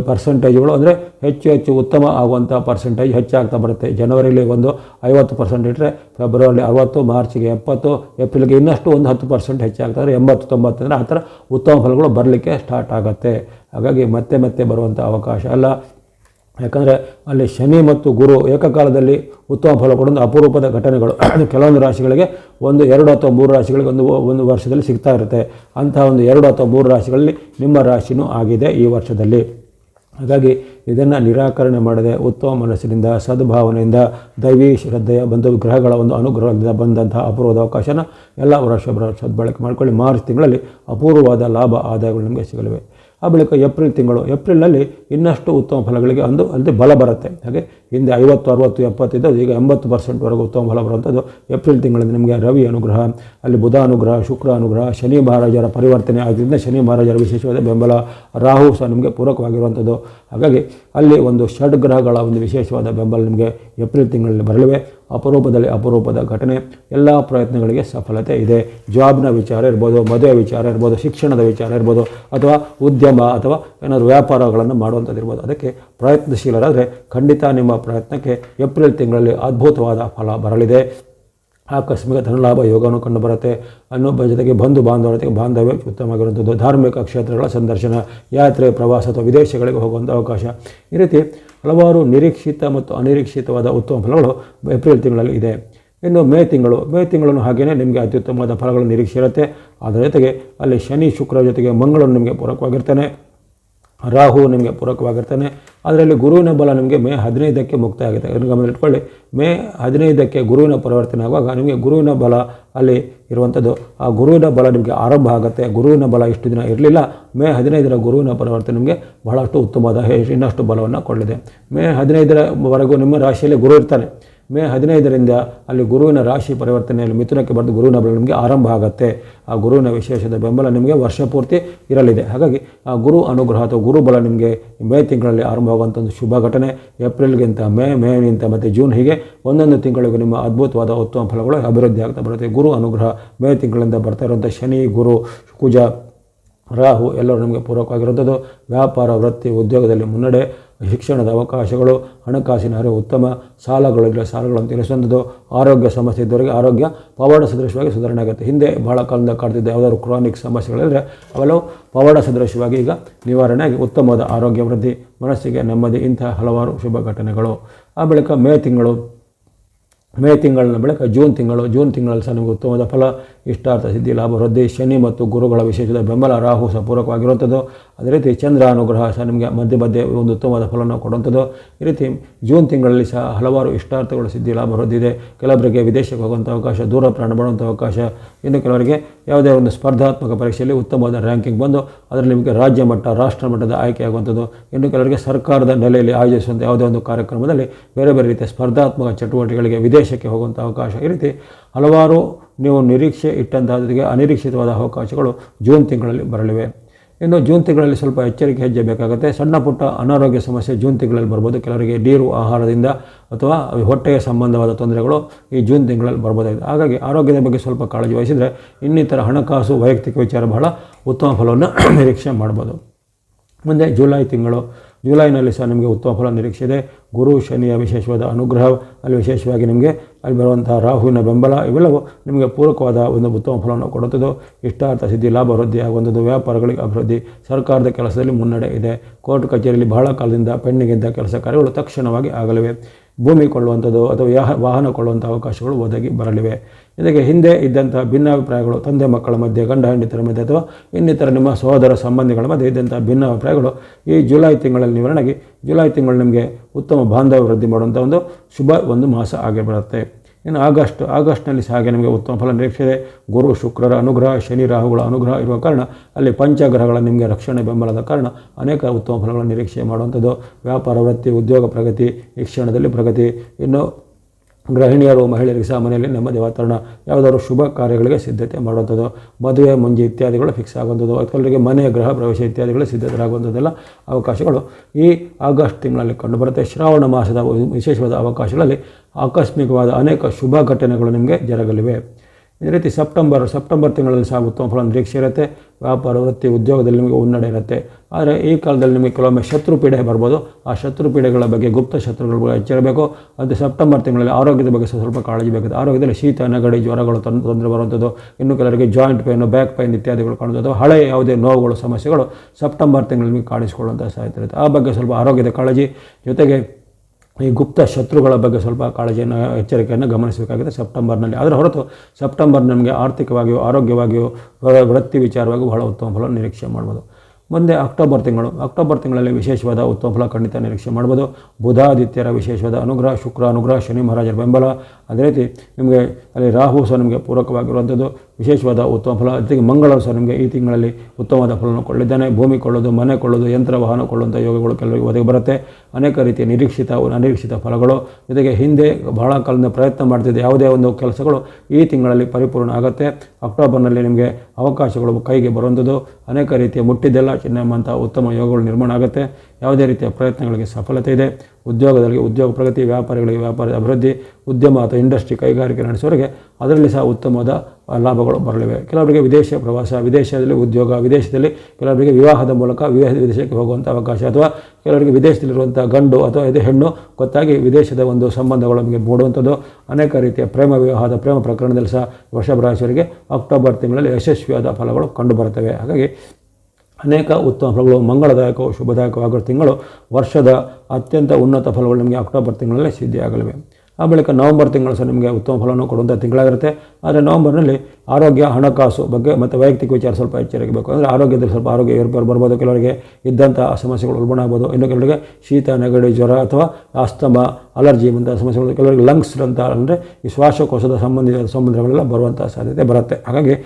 ಪರ್ಸೆಂಟೇಜ್ಗಳು ಅಂದರೆ ಹೆಚ್ಚು ಹೆಚ್ಚು ಉತ್ತಮ ಆಗುವಂಥ ಪರ್ಸೆಂಟೇಜ್ ಹೆಚ್ಚಾಗ್ತಾ ಬರುತ್ತೆ. ಜನವರಿಲಿ ಒಂದು ಐವತ್ತು ಪರ್ಸೆಂಟ್ ಇಟ್ಟರೆ ಫೆಬ್ರವರಿ ಅರವತ್ತು, ಮಾರ್ಚ್ಗೆ ಎಪ್ಪತ್ತು ಏಪ್ರಿಲ್ಗೆ ಇನ್ನಷ್ಟು ಒಂದು ಹತ್ತು ಪರ್ಸೆಂಟ್ ಹೆಚ್ಚಾಗ್ತಾರೆ ಎಂಬತ್ತು, ತೊಂಬತ್ತು ಅಂದರೆ ಆ ಥರ ಉತ್ತಮ ಫಲಗಳು ಬರಲಿಕ್ಕೆ ಸ್ಟಾರ್ಟ್ ಆಗುತ್ತೆ. ಹಾಗಾಗಿ ಮತ್ತೆ ಮತ್ತೆ ಬರುವಂಥ ಅವಕಾಶ ಅಲ್ಲ. ಯಾಕಂದರೆ ಅಲ್ಲಿ ಶನಿ ಮತ್ತು ಗುರು ಏಕಕಾಲದಲ್ಲಿ ಉತ್ತಮ ಫಲ ಕೊಡೋದು ಅಪರೂಪದ ಘಟನೆಗಳು. ಅದು ಕೆಲವೊಂದು ರಾಶಿಗಳಿಗೆ ಒಂದು ಎರಡು ಅಥವಾ ಮೂರು ರಾಶಿಗಳಿಗೆ ಒಂದು ಒಂದು ವರ್ಷದಲ್ಲಿ ಸಿಗ್ತಾ ಇರುತ್ತೆ. ಅಂತಹ ಒಂದು ಎರಡು ಅಥವಾ ಮೂರು ರಾಶಿಗಳಲ್ಲಿ ನಿಮ್ಮ ರಾಶಿನೂ ಆಗಿದೆ ಈ ವರ್ಷದಲ್ಲಿ. ಹಾಗಾಗಿ ಇದನ್ನು ನಿರಾಕರಣೆ ಮಾಡದೆ ಉತ್ತಮ ಮನಸ್ಸಿನಿಂದ, ಸದ್ಭಾವನೆಯಿಂದ, ದೈವಿ ಶ್ರದ್ಧೆಯ ಬಂದು ಗ್ರಹಗಳ ಒಂದು ಅನುಗ್ರಹದಿಂದ ಬಂದಂಥ ಅಪೂರ್ವದ ಅವಕಾಶನ ಎಲ್ಲ ವರ್ಷ ಸದ್ಬಳಕೆ ಮಾಡಿಕೊಳ್ಳಿ. ಮಾರ್ಚ್ ತಿಂಗಳಲ್ಲಿ ಅಪೂರ್ವವಾದ ಲಾಭ ಆದಾಯಗಳು ನಿಮಗೆ ಸಿಗಲಿವೆ. ಆ ಬಳಿಕ ಏಪ್ರಿಲ್ ತಿಂಗಳು ಏಪ್ರಿಲಲ್ಲಿ ಇನ್ನಷ್ಟು ಉತ್ತಮ ಫಲಗಳಿಗೆ ಅಂದು ಅಲ್ಲದೆ ಬಲ ಬರುತ್ತೆ. ಹಾಗೆ ಹಿಂದೆ ಐವತ್ತು, ಅರವತ್ತು ಎಪ್ಪತ್ತಿದ್ದು ಈಗ ಎಂಬತ್ತು ಪರ್ಸೆಂಟ್ವರೆಗೂ ಉತ್ತಮ ಫಲ ಬರುವಂಥದ್ದು. ಏಪ್ರಿಲ್ ತಿಂಗಳಲ್ಲಿ ನಿಮಗೆ ರವಿ ಅನುಗ್ರಹ, ಅಲ್ಲಿ ಬುಧ ಅನುಗ್ರಹ, ಶುಕ್ರ ಅನುಗ್ರಹ, ಶನಿ ಮಹಾರಾಜರ ಪರಿವರ್ತನೆ ಆಗಿದ್ದರಿಂದ ಶನಿ ಮಹಾರಾಜರ ವಿಶೇಷವಾದ ಬೆಂಬಲ, ರಾಹು ಸಹ ನಿಮಗೆ ಪೂರಕವಾಗಿರುವಂಥದ್ದು. ಹಾಗಾಗಿ ಅಲ್ಲಿ ಒಂದು ಷಡ್ ಗ್ರಹಗಳ ಒಂದು ವಿಶೇಷವಾದ ಬೆಂಬಲ ನಿಮಗೆ ಏಪ್ರಿಲ್ ತಿಂಗಳಲ್ಲಿ ಬರಲಿವೆ. ಅಪರೂಪದಲ್ಲಿ ಅಪರೂಪದ ಘಟನೆ, ಎಲ್ಲ ಪ್ರಯತ್ನಗಳಿಗೆ ಸಫಲತೆ ಇದೆ. ಜಾಬ್ನ ವಿಚಾರ ಇರ್ಬೋದು, ಮದುವೆ ವಿಚಾರ ಇರ್ಬೋದು, ಶಿಕ್ಷಣದ ವಿಚಾರ ಇರ್ಬೋದು, ಅಥವಾ ಉದ್ಯಮ ಅಥವಾ ಏನಾದರೂ ವ್ಯಾಪಾರಗಳನ್ನು ಮಾಡುವಂಥದ್ದು ಇರ್ಬೋದು. ಅದಕ್ಕೆ ಪ್ರಯತ್ನಶೀಲರಾದರೆ ಖಂಡಿತ ನಿಮ್ಮ ಪ್ರಯತ್ನಕ್ಕೆ ಏಪ್ರಿಲ್ ತಿಂಗಳಲ್ಲಿ ಅದ್ಭುತವಾದ ಫಲ ಬರಲಿದೆ. ಆಕಸ್ಮಿಕ ಧನಲಾಭ ಯೋಗವನ್ನು ಕಂಡುಬರುತ್ತೆ. ಅನ್ನೋ ಜೊತೆಗೆ ಬಂಧು ಬಾಂಧವರ ಜೊತೆಗೆ ಬಾಂಧವ್ಯ ಉತ್ತಮವಾಗಿರುವಂಥದ್ದು. ಧಾರ್ಮಿಕ ಕ್ಷೇತ್ರಗಳ ಸಂದರ್ಶನ, ಯಾತ್ರೆ, ಪ್ರವಾಸ ಅಥವಾ ವಿದೇಶಗಳಿಗೆ ಹೋಗುವಂಥ ಅವಕಾಶ. ಈ ರೀತಿ ಹಲವಾರು ನಿರೀಕ್ಷಿತ ಮತ್ತು ಅನಿರೀಕ್ಷಿತವಾದ ಉತ್ತಮ ಫಲಗಳು ಏಪ್ರಿಲ್ ತಿಂಗಳಲ್ಲಿ ಇದೆ. ಇನ್ನು ಮೇ ತಿಂಗಳು, ಮೇ ತಿಂಗಳನ್ನು ಹಾಗೆಯೇ ನಿಮಗೆ ಅತ್ಯುತ್ತಮವಾದ ಫಲಗಳು ನಿರೀಕ್ಷೆ ಇರುತ್ತೆ. ಅದರ ಜೊತೆಗೆ ಅಲ್ಲಿ ಶನಿ ಶುಕ್ರ ಜೊತೆಗೆ ಮಂಗಳನು ನಿಮಗೆ ಪೂರಕವಾಗಿರ್ತಾನೆ. ರಾಹು ನಿಮಗೆ ಪೂರಕವಾಗಿರ್ತಾನೆ. ಅದರಲ್ಲಿ ಗುರುವಿನ ಬಲ ನಿಮಗೆ ಮೇ ಹದಿನೈದಕ್ಕೆ ಮುಕ್ತ ಆಗುತ್ತೆ ಅದನ್ನು ಇಟ್ಕೊಳ್ಳಿ. ಮೇ ಹದಿನೈದಕ್ಕೆ ಗುರುವಿನ ಪರಿವರ್ತನೆ ಆಗುವಾಗ ನಿಮಗೆ ಗುರುವಿನ ಬಲ ಅಲ್ಲಿ ಇರುವಂಥದ್ದು. ಆ ಗುರುವಿನ ಬಲ ನಿಮಗೆ ಆರಂಭ ಆಗುತ್ತೆ. ಗುರುವಿನ ಬಲ ಇಷ್ಟು ದಿನ ಇರಲಿಲ್ಲ. ಮೇ ಹದಿನೈದರ ಗುರುವಿನ ಪರಿವರ್ತನೆ ನಿಮಗೆ ಬಹಳಷ್ಟು ಉತ್ತಮವಾದ, ಇನ್ನಷ್ಟು ಬಲವನ್ನು ಕೊಡಲಿದೆ. ಮೇ ಹದಿನೈದರವರೆಗೂ ನಿಮ್ಮ ರಾಶಿಯಲ್ಲಿ ಗುರು ಇರ್ತಾನೆ. ಮೇ ಹದಿನೈದರಿಂದ ಅಲ್ಲಿ ಗುರುವಿನ ರಾಶಿ ಪರಿವರ್ತನೆಯಲ್ಲಿ ಮಿಥುನಕ್ಕೆ ಬರೆದು ಗುರುವಿನ ನಿಮಗೆ ಆರಂಭ ಆಗುತ್ತೆ. ಆ ಗುರುವಿನ ವಿಶೇಷದ ಬೆಂಬಲ ನಿಮಗೆ ವರ್ಷ ಪೂರ್ತಿ ಇರಲಿದೆ. ಹಾಗಾಗಿ ಆ ಗುರು ಅನುಗ್ರಹ ಅಥವಾ ಗುರು ಬಲ ನಿಮಗೆ ಮೇ ತಿಂಗಳಲ್ಲಿ ಆರಂಭವಾಗುವಂಥ ಒಂದು ಶುಭ ಘಟನೆ. ಏಪ್ರಿಲ್ಗಿಂತ ಮೇ ಮೇಗಿಂತ ಮತ್ತು ಜೂನ್ ಹೀಗೆ ಒಂದೊಂದು ತಿಂಗಳಿಗೂ ನಿಮ್ಮ ಅದ್ಭುತವಾದ ಉತ್ತಮ ಫಲಗಳು ಅಭಿವೃದ್ಧಿ ಆಗ್ತಾ ಬರುತ್ತೆ. ಗುರು ಅನುಗ್ರಹ ಮೇ ತಿಂಗಳಿಂದ ಬರ್ತಾ ಇರುವಂಥ ಶನಿ, ಗುರು, ಕುಜ, ರಾಹು ಎಲ್ಲರೂ ನಮಗೆ ಪೂರಕವಾಗಿರುವಂಥದ್ದು ವ್ಯಾಪಾರ, ವೃತ್ತಿ, ಉದ್ಯೋಗದಲ್ಲಿ ಮುನ್ನಡೆ ಶಿಕ್ಷಣದ ಅವಕಾಶಗಳು, ಹಣಕಾಸಿನ ಅರಿವು, ಉತ್ತಮ ಸಾಲಗಳಿಲ್ಲ ಸಾಲಗಳನ್ನು ತೀರಿಸುವಂಥದ್ದು ಆರೋಗ್ಯ ಸಮಸ್ಯೆ ಇದ್ದವರಿಗೆ ಆರೋಗ್ಯ ಪವಾಡ ಸದೃಶವಾಗಿ ಸುಧಾರಣೆ ಆಗುತ್ತೆ. ಹಿಂದೆ ಭಾಳ ಕಾಲದಿಂದ ಕಾಡ್ತಿದ್ದ ಯಾವುದಾದ್ರು ಕ್ರಾನಿಕ್ ಸಮಸ್ಯೆಗಳಿದ್ರೆ ಅವೆಲ್ಲವೂ ಪವಾಡ ಸದೃಶವಾಗಿ ಈಗ ನಿವಾರಣೆಯಾಗಿ ಉತ್ತಮವಾದ ಆರೋಗ್ಯ, ವೃದ್ಧಿ, ಮನಸ್ಸಿಗೆ ನೆಮ್ಮದಿ, ಇಂತಹ ಹಲವಾರು ಶುಭ ಘಟನೆಗಳು. ಆ ಬಳಿಕ ಮೇ ತಿಂಗಳು, ಮೇ ತಿಂಗಳ ಬಳಿಕ ಜೂನ್ ತಿಂಗಳು, ಜೂನ್ ತಿಂಗಳಲ್ಲಿ ಸಹ ನಿಮಗೆ ಉತ್ತಮವಾದ ಫಲ ಇಷ್ಟಾರ್ಥ ಸಿದ್ಧಿ ಲಾಭ ವೃದ್ಧಿ, ಶನಿ ಮತ್ತು ಗುರುಗಳ ವಿಶೇಷದ ಬೆಂಬಲ ರಾಹು ಸಹ ಪೂರಕವಾಗಿರುವಂಥದ್ದು ಅದೇ ರೀತಿ ಚಂದ್ರ ಅನುಗ್ರಹ ಸಹ ನಿಮಗೆ ಮಧ್ಯೆ ಮಧ್ಯೆ ಒಂದು ಉತ್ತಮವಾದ ಫಲವನ್ನು ಕೊಡುವಂಥದ್ದು. ಈ ರೀತಿ ಜೂನ್ ತಿಂಗಳಲ್ಲಿ ಸಹ ಹಲವಾರು ಇಷ್ಟಾರ್ಥಗಳು ಸಿದ್ಧಿ ಲಾಭ ವೃದ್ಧಿ ಇದೆ. ಕೆಲವರಿಗೆ ವಿದೇಶಕ್ಕೆ ಹೋಗುವಂಥ ಅವಕಾಶ, ದೂರ ಪ್ರಯಾಣ ಮಾಡುವಂಥ ಅವಕಾಶ. ಇನ್ನು ಕೆಲವರಿಗೆ ಯಾವುದೇ ಒಂದು ಸ್ಪರ್ಧಾತ್ಮಕ ಪರೀಕ್ಷೆಯಲ್ಲಿ ಉತ್ತಮವಾದ ರ್ಯಾಂಕಿಂಗ್ ಬಂದು ಅದರಲ್ಲಿ ನಿಮಗೆ ರಾಜ್ಯ ಮಟ್ಟ, ರಾಷ್ಟ್ರ ಮಟ್ಟದ ಆಯ್ಕೆ ಆಗುವಂಥದ್ದು. ಇನ್ನು ಕೆಲವರಿಗೆ ಸರ್ಕಾರದ ನೆಲೆಯಲ್ಲಿ ಆಯೋಜಿಸುವಂಥ ಯಾವುದೇ ಒಂದು ಕಾರ್ಯಕ್ರಮದಲ್ಲಿ ಬೇರೆ ಬೇರೆ ರೀತಿಯ ಸ್ಪರ್ಧಾತ್ಮಕ ಚಟುವಟಿಕೆಗಳಿಗೆ ವಿದೇಶಕ್ಕೆ ಹೋಗುವಂಥ ಅವಕಾಶ. ಈ ರೀತಿ ಹಲವಾರು ನೀವು ನಿರೀಕ್ಷೆ ಇಟ್ಟಂತಹ ಜೊತೆಗೆ ಅನಿರೀಕ್ಷಿತವಾದ ಅವಕಾಶಗಳು ಜೂನ್ ತಿಂಗಳಲ್ಲಿ ಬರಲಿವೆ. ಇನ್ನು ಜೂನ್ ತಿಂಗಳಲ್ಲಿ ಸ್ವಲ್ಪ ಎಚ್ಚರಿಕೆ ಹೆಜ್ಜೆ ಬೇಕಾಗುತ್ತೆ. ಸಣ್ಣ ಪುಟ್ಟ ಅನಾರೋಗ್ಯ ಸಮಸ್ಯೆ ಜೂನ್ ತಿಂಗಳಲ್ಲಿ ಬರ್ಬೋದು. ಕೆಲವರಿಗೆ ನೀರು, ಆಹಾರದಿಂದ ಅಥವಾ ಹೊಟ್ಟೆಗೆ ಸಂಬಂಧವಾದ ತೊಂದರೆಗಳು ಈ ಜೂನ್ ತಿಂಗಳಲ್ಲಿ ಬರ್ಬೋದಾಗಿದೆ. ಹಾಗಾಗಿ ಆರೋಗ್ಯದ ಬಗ್ಗೆ ಸ್ವಲ್ಪ ಕಾಳಜಿ ವಹಿಸಿದರೆ ಇನ್ನಿತರ ಹಣಕಾಸು, ವೈಯಕ್ತಿಕ ವಿಚಾರ ಬಹಳ ಉತ್ತಮ ಫಲವನ್ನು ನಿರೀಕ್ಷೆ ಮಾಡ್ಬೋದು ಮುಂದೆ ಜುಲೈ ತಿಂಗಳು. ಜುಲೈನಲ್ಲಿ ಸಹ ನಿಮಗೆ ಉತ್ತಮ ಫಲ ನಿರೀಕ್ಷೆ ಇದೆ ಗುರು ಶನಿಯ ವಿಶೇಷವಾದ ಅನುಗ್ರಹ ಅಲ್ಲಿ ವಿಶೇಷವಾಗಿ ನಿಮಗೆ ಅಲ್ಲಿ ಬರುವಂತಹ ರಾಹುವಿನ ಬೆಂಬಲ ಇವೆಲ್ಲವೂ ನಿಮಗೆ ಪೂರಕವಾದ ಒಂದು ಉತ್ತಮ ಫಲವನ್ನು ಕೊಡುತ್ತದೆ ಇಷ್ಟಾರ್ಥ ಸಿದ್ಧಿ, ಲಾಭ, ವೃದ್ಧಿ ಆಗುವಂಥದ್ದು, ವ್ಯಾಪಾರಗಳಿಗೆ ಅಭಿವೃದ್ಧಿ, ಸರ್ಕಾರದ ಕೆಲಸದಲ್ಲಿ ಮುನ್ನಡೆ ಇದೆ. ಕೋರ್ಟ್ ಕಚೇರಿಯಲ್ಲಿ ಬಹಳ ಕಾಲದಿಂದ ಪೆಂಡಿಂಗಿದ್ದ ಕೆಲಸ ಕಾರ್ಯಗಳು ತಕ್ಷಣವಾಗಿ ಆಗಲಿವೆ. ಭೂಮಿ ಕೊಳ್ಳುವಂಥದ್ದು ಅಥವಾ ಯಾ ವಾಹನ ಕೊಳ್ಳುವಂಥ ಅವಕಾಶಗಳು ಒದಗಿ ಬರಲಿವೆ. ಇದಕ್ಕೆ ಹಿಂದೆ ಇದ್ದಂಥ ಭಿನ್ನಾಭಿಪ್ರಾಯಗಳು, ತಂದೆ ಮಕ್ಕಳ ಮಧ್ಯೆ, ಗಂಡ ಹೆಂಡತಿಯರ ಮಧ್ಯೆ ಅಥವಾ ಇನ್ನಿತರ ನಿಮ್ಮ ಸಹೋದರ ಸಂಬಂಧಿಗಳ ಮಧ್ಯೆ ಇದ್ದಂಥ ಭಿನ್ನಾಭಿಪ್ರಾಯಗಳು ಈ ಜುಲೈ ತಿಂಗಳಲ್ಲಿ ನಿವಾರಣೆಗೆ, ಜುಲೈ ತಿಂಗಳು ನಿಮಗೆ ಉತ್ತಮ ಬಾಂಧವ್ಯ ವೃದ್ಧಿ ಮಾಡುವಂಥ ಒಂದು ಶುಭ ಒಂದು ಮಾಸ ಆಗಿ ಬರುತ್ತೆ. ಇನ್ನು ಆಗಸ್ಟ್, ಆಗಸ್ಟ್ನಲ್ಲಿ ಸಹ ಹಾಗೆ ನಿಮಗೆ ಉತ್ತಮ ಫಲ ನಿರೀಕ್ಷೆ ಗುರು, ಶುಕ್ರರ ಅನುಗ್ರಹ, ಶನಿ, ರಾಹುಗಳ ಅನುಗ್ರಹ ಇರುವ ಕಾರಣ ಅಲ್ಲಿ ಪಂಚಗ್ರಹಗಳ ನಿಮಗೆ ರಕ್ಷಣೆ ಬೆಂಬಲದ ಕಾರಣ ಅನೇಕ ಉತ್ತಮ ಫಲಗಳನ್ನು ನಿರೀಕ್ಷೆ ಮಾಡುವಂಥದ್ದು. ವ್ಯಾಪಾರ ವೃತ್ತಿ, ಉದ್ಯೋಗ ಪ್ರಗತಿ ಶಿಕ್ಷಣದಲ್ಲಿ ಪ್ರಗತಿ. ಇನ್ನು ಗೃಹಿಣಿಯರು, ಮಹಿಳೆಯರಿಗೆ ಸಹ ಮನೆಯಲ್ಲಿ ನೆಮ್ಮದಿ ವಾತಾವರಣ ಯಾವುದಾದ್ರು ಶುಭ ಕಾರ್ಯಗಳಿಗೆ ಸಿದ್ಧತೆ ಮಾಡುವಂಥದ್ದು, ಮದುವೆ, ಮುಂಜಿ ಇತ್ಯಾದಿಗಳು ಫಿಕ್ಸ್ ಆಗುವಂಥದ್ದು, ಕೆಲವರಿಗೆ ಮನೆ, ಗೃಹ ಪ್ರವೇಶ ಇತ್ಯಾದಿಗಳು ಸಿದ್ಧತರಾಗುವಂಥದ್ದೆಲ್ಲ ಅವಕಾಶಗಳು. ಈ ಆಗಸ್ಟ್ ತಿಂಗಳಲ್ಲಿ ಕಂಡುಬರುತ್ತೆ. ಶ್ರಾವಣ ಮಾಸದ ವಿಶೇಷವಾದ ಅವಕಾಶಗಳಲ್ಲಿ ಆಕಸ್ಮಿಕವಾದ ಅನೇಕ ಶುಭ ಘಟನೆಗಳು ನಿಮಗೆ ಜರಗಲಿವೆ. ಇದೇ ರೀತಿ ಸೆಪ್ಟೆಂಬರ್ ಸೆಪ್ಟೆಂಬರ್ ತಿಂಗಳಲ್ಲಿ ಸಹ ಉತ್ತಮ ಫಲ ನಿರೀಕ್ಷೆ ಇರುತ್ತೆ. ವ್ಯಾಪಾರ, ವೃತ್ತಿ, ಉದ್ಯೋಗದಲ್ಲಿ ನಿಮಗೆ ಉನ್ನಡೆ ಇರುತ್ತೆ. ಆದರೆ ಈ ಕಾಲದಲ್ಲಿ ನಿಮಗೆ ಕೆಲವೊಮ್ಮೆ ಶತ್ರು ಪೀಡೆ ಬರ್ಬೋದು. ಆ ಶತ್ರು ಪೀಡೆಗಳ ಬಗ್ಗೆ ಗುಪ್ತ ಶತ್ರುಗಳ ಬಗ್ಗೆ ಎಚ್ಚರಬೇಕು ಮತ್ತು ಸೆಪ್ಟೆಂಬರ್ ತಿಂಗಳಲ್ಲಿ ಆರೋಗ್ಯದ ಬಗ್ಗೆ ಸ್ವಲ್ಪ ಕಾಳಜಿ ಬೇಕಾಗುತ್ತೆ ಆರೋಗ್ಯದಲ್ಲಿ ಶೀತ, ನೆಗಡಿ, ಜ್ವರಗಳು ತೊಂದರೆ ತೊಂದರೆ ಬರುವಂಥದ್ದು. ಇನ್ನು ಕೆಲವರಿಗೆ ಜಾಯಿಂಟ್ ಪೈನು, ಬ್ಯಾಕ್ ಪೈನ್ ಇತ್ಯಾದಿಗಳು ಕಾಣುವಂಥದ್ದು. ಹಳೆ ಯಾವುದೇ ನೋವುಗಳು, ಸಮಸ್ಯೆಗಳು ಸೆಪ್ಟೆಂಬರ್ ತಿಂಗಳಲ್ಲಿ ನಿಮಗೆ ಕಾಣಿಸಿಕೊಳ್ಳುವಂಥ ಸಾಧ್ಯತೆ ಇರುತ್ತೆ. ಆ ಬಗ್ಗೆ ಸ್ವಲ್ಪ ಆರೋಗ್ಯದ ಕಾಳಜಿ. ಜೊತೆಗೆ ಈ ಗುಪ್ತ ಶತ್ರುಗಳ ಬಗ್ಗೆ ಸ್ವಲ್ಪ ಕಾಳಜಿಯನ್ನು, ಎಚ್ಚರಿಕೆಯನ್ನು ಗಮನಿಸಬೇಕಾಗಿದೆ ಸೆಪ್ಟೆಂಬರ್ನಲ್ಲಿ. ಅದರ ಹೊರತು ಸೆಪ್ಟೆಂಬರ್ ನಮಗೆ ಆರ್ಥಿಕವಾಗಿಯೂ, ಆರೋಗ್ಯವಾಗಿಯೂ ವೃತ್ತಿ ವಿಚಾರವಾಗಿಯೂ ಬಹಳ ಉತ್ತಮ ಫಲ ನಿರೀಕ್ಷೆ ಮಾಡ್ಬೋದು. ಮುಂದೆ ಅಕ್ಟೋಬರ್ ತಿಂಗಳು. ಅಕ್ಟೋಬರ್ ತಿಂಗಳಲ್ಲಿ ವಿಶೇಷವಾದ ಉತ್ತಮ ಫಲ ಖಂಡಿತ ನಿರೀಕ್ಷೆ ಮಾಡ್ಬೋದು. ಬುಧಾದಿತ್ಯರ ವಿಶೇಷವಾದ ಅನುಗ್ರಹ, ಶುಕ್ರ, ಅನುಗ್ರಹ, ಶನಿ, ಮಹಾರಾಜರ ಬೆಂಬಲ ಅದೇ ರೀತಿ ನಿಮಗೆ ಅಲ್ಲಿ ರಾಹು ಸಹ ನಿಮಗೆ ಪೂರಕವಾಗಿರುವಂಥದ್ದು. ವಿಶೇಷವಾದ ಉತ್ತಮ ಫಲ, ಜೊತೆಗೆ ಮಂಗಳ ಸಹ ನಿಮಗೆ ಈ ತಿಂಗಳಲ್ಲಿ ಉತ್ತಮವಾದ ಫಲವನ್ನು ಕೊಳ್ಳಿದ್ದಾನೆ ಭೂಮಿ ಕೊಳ್ಳೋದು, ಮನೆ ಕೊಳ್ಳೋದು, ಯಂತ್ರ ವಾಹನ ಕೊಳ್ಳುವಂಥ ಯೋಗಗಳು ಕೆಲವರಿಗೆ ಒದಗಿ ಬರುತ್ತೆ. ಅನೇಕ ರೀತಿಯ ನಿರೀಕ್ಷಿತ, ಅನಿರೀಕ್ಷಿತ ಫಲಗಳು. ಜೊತೆಗೆ ಹಿಂದೆ ಬಹಳ ಕಾಲದಿಂದ ಪ್ರಯತ್ನ ಮಾಡ್ತಿದ್ದ ಯಾವುದೇ ಒಂದು ಕೆಲಸಗಳು ಈ ತಿಂಗಳಲ್ಲಿ ಪರಿಪೂರ್ಣ ಆಗುತ್ತೆ. ಅಕ್ಟೋಬರ್ನಲ್ಲಿ ನಿಮಗೆ ಅವಕಾಶಗಳು ಕೈಗೆ ಬರುವಂಥದ್ದು. ಅನೇಕ ರೀತಿಯ ಮುಟ್ಟಿದ್ದೆಲ್ಲ ಚಿನ್ನಂಥ ಉತ್ತಮ ಯೋಗಗಳು ನಿರ್ಮಾಣ ಆಗುತ್ತೆ. ಯಾವುದೇ ರೀತಿಯ ಪ್ರಯತ್ನಗಳಿಗೆ ಸಫಲತೆ ಇದೆ. ಉದ್ಯೋಗದಲ್ಲಿ ಉದ್ಯೋಗ ಪ್ರಗತಿ, ವ್ಯಾಪಾರಿಗಳಿಗೆ ವ್ಯಾಪಾರ ಅಭಿವೃದ್ಧಿ, ಉದ್ಯಮ ಅಥವಾ ಇಂಡಸ್ಟ್ರಿ ಕೈಗಾರಿಕೆ ನಡೆಸುವವರಿಗೆ ಅದರಲ್ಲಿ ಸಹ ಉತ್ತಮವಾದ ಲಾಭಗಳು ಬರಲಿವೆ. ಕೆಲವರಿಗೆ ವಿದೇಶ ಪ್ರವಾಸ, ವಿದೇಶದಲ್ಲಿ ಉದ್ಯೋಗ, ವಿದೇಶದಲ್ಲಿ ಕೆಲವರಿಗೆ ವಿವಾಹದ ಮೂಲಕ ವಿವಾಹ ವಿದೇಶಕ್ಕೆ ಹೋಗುವಂಥ ಅವಕಾಶ ಅಥವಾ ಕೆಲವರಿಗೆ ವಿದೇಶದಲ್ಲಿರುವಂಥ ಗಂಡು ಅಥವಾ ಇದು ಹೆಣ್ಣು ಗೊತ್ತಾಗಿ ವಿದೇಶದ ಒಂದು ಸಂಬಂಧಗಳು ನಮಗೆ ಮೂಡುವಂಥದ್ದು ಅನೇಕ ರೀತಿಯ ಪ್ರೇಮ ವಿವಾಹದ ಪ್ರೇಮ ಪ್ರಕರಣದಲ್ಲಿ ಸಹ ವೃಷಭ ರಾಶಿಯವರಿಗೆ ಅಕ್ಟೋಬರ್ ತಿಂಗಳಲ್ಲಿ ಯಶಸ್ವಿಯಾದ ಫಲಗಳು ಕಂಡುಬರುತ್ತವೆ. ಹಾಗಾಗಿ ಅನೇಕ ಉತ್ತಮ ಫಲಗಳು, ಮಂಗಳದಾಯಕವು ಶುಭದಾಯಕವಾಗಿರೋ ತಿಂಗಳು, ವರ್ಷದ ಅತ್ಯಂತ ಉನ್ನತ ಫಲಗಳು ನಿಮಗೆ ಅಕ್ಟೋಬರ್ ತಿಂಗಳಲ್ಲಿ ಸಿದ್ಧಿಯಾಗಲಿವೆ ಆ ಬಳಿಕ ನವಂಬರ್ ತಿಂಗಳು ಸಹ ನಿಮಗೆ ಉತ್ತಮ ಫಲವನ್ನು ಕೊಡುವಂಥ ತಿಂಗಳಾಗಿರುತ್ತೆ. ಆದರೆ ನವಂಬರ್ನಲ್ಲಿ ಆರೋಗ್ಯ, ಹಣಕಾಸು ಬಗ್ಗೆ ಮತ್ತು ವೈಯಕ್ತಿಕ ವಿಚಾರ ಸ್ವಲ್ಪ ಎಚ್ಚರಿಕೆಬೇಕು. ಅಂದರೆ ಆರೋಗ್ಯದಲ್ಲಿ ಸ್ವಲ್ಪ ಆರೋಗ್ಯ ಏರ್ಪೇರು ಬರ್ಬೋದು. ಕೆಲವರಿಗೆ ಇದ್ದಂಥ ಸಮಸ್ಯೆಗಳು ಉಲ್ಬಣ ಆಗ್ಬೋದು ಇನ್ನು ಕೆಲವರಿಗೆ ಶೀತ, ನೆಗಡಿ, ಜ್ವರ ಅಥವಾ ಅಸ್ತಮ ಅಲರ್ಜಿ ಮುಂತಾದ ಸಮಸ್ಯೆಗಳು, ಕೆಲವರಿಗೆ ಲಂಗ್ಸ್ ಅಂತ ಅಂದರೆ ಈ ಶ್ವಾಸಕೋಶದ ಸಂಬಂಧಿತ ಸಂಬಂಧಗಳೆಲ್ಲ ಬರುವಂಥ ಸಾಧ್ಯತೆ ಬರುತ್ತೆ. ಹಾಗಾಗಿ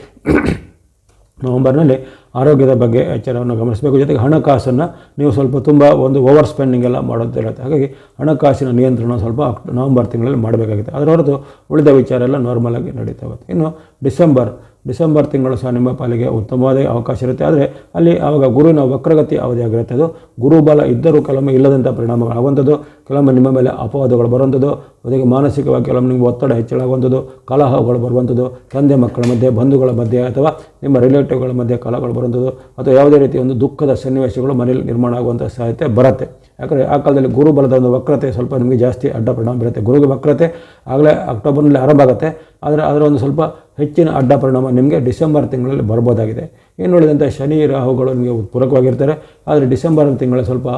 ನವಂಬರ್ನಲ್ಲಿ ಆರೋಗ್ಯದ ಬಗ್ಗೆ ಎಚ್ಚರವನ್ನು ಗಮನಿಸಬೇಕು. ಜೊತೆಗೆ ಹಣಕಾಸನ್ನು ನೀವು ಸ್ವಲ್ಪ ತುಂಬ ಒಂದು ಓವರ್ ಸ್ಪೆಂಡಿಂಗ್ ಎಲ್ಲ ಮಾಡೋದಿರುತ್ತೆ ಹಾಗಾಗಿ ಹಣಕಾಸಿನ ನಿಯಂತ್ರಣ ಸ್ವಲ್ಪ ನವೆಂಬರ್ ತಿಂಗಳಲ್ಲಿ ಮಾಡಬೇಕಾಗುತ್ತೆ. ಅದರ ಹೊರತು ಉಳಿದ ವಿಚಾರ ಎಲ್ಲ ನಾರ್ಮಲಾಗಿ ನಡೀತಾ ಹೋಗುತ್ತೆ. ಇನ್ನು ಡಿಸೆಂಬರ್ ಡಿಸೆಂಬರ್ ತಿಂಗಳು ಸಹ ನಿಮ್ಮ ಪಾಲಿಗೆ ಉತ್ತಮವಾದ ಅವಕಾಶ ಇರುತ್ತೆ. ಆದರೆ ಅಲ್ಲಿ ಆವಾಗ ಗುರುವಿನ ವಕ್ರಗತಿ ಅವಧಿಯಾಗಿರುತ್ತೆ ಅದು ಗುರುಬಲ ಇದ್ದರೂ ಕೆಲವೊಮ್ಮೆ ಇಲ್ಲದಂಥ ಪರಿಣಾಮಗಳಾಗುವಂಥದ್ದು. ಕೆಲವೊಮ್ಮೆ ನಿಮ್ಮ ಮೇಲೆ ಅಪವಾದಗಳು ಬರುವಂಥದ್ದು. ಅದಕ್ಕೆ ಮಾನಸಿಕವಾಗಿ ಕೆಲವೊಮ್ಮೆ ನಿಮಗೆ ಒತ್ತಡ ಹೆಚ್ಚಳಾಗುವಂಥದ್ದು. ಕಲಹಗಳು ಬರುವಂಥದ್ದು. ತಂದೆ ಮಕ್ಕಳ ಮಧ್ಯೆ ಬಂಧುಗಳ ಮಧ್ಯೆ ಅಥವಾ ನಿಮ್ಮ ರಿಲೇಟಿವ್ಗಳ ಮಧ್ಯೆ ಕಲಹಗಳು ಬರುವಂಥದ್ದು. ಅಥವಾ ಯಾವುದೇ ರೀತಿಯ ಒಂದು ದುಃಖದ ಸನ್ನಿವೇಶಗಳು ಮನೆಯಲ್ಲಿ ನಿರ್ಮಾಣ ಆಗುವಂಥ ಸಾಧ್ಯತೆ ಬರುತ್ತೆ. ಯಾಕಂದರೆ ಆ ಕಾಲದಲ್ಲಿ ಗುರುಬಲದ ಒಂದು ವಕ್ರತೆ ಸ್ವಲ್ಪ ನಿಮಗೆ ಜಾಸ್ತಿ ಅಡ್ಡ ಪರಿಣಾಮ ಬೀರುತ್ತೆ. ಗುರುಗೆ ವಕ್ರತೆ ಆಗಲೇ ಅಕ್ಟೋಬರ್ನಲ್ಲಿ ಆರಂಭ ಆಗುತ್ತೆ. ಆದರೆ ಅದರ ಒಂದು ಸ್ವಲ್ಪ ಹೆಚ್ಚಿನ ಅಡ್ಡ ಪರಿಣಾಮ ನಿಮಗೆ ಡಿಸೆಂಬರ್ ತಿಂಗಳಲ್ಲಿ ಬರ್ಬೋದಾಗಿದೆ. ಏನು ಉಳಿದಂಥ ಶನಿ, ರಾಹುಗಳು ನಿಮಗೆ ಪೂರಕವಾಗಿರ್ತಾರೆ. ಆದರೆ ಡಿಸೆಂಬರ್ ತಿಂಗಳ ಸ್ವಲ್ಪ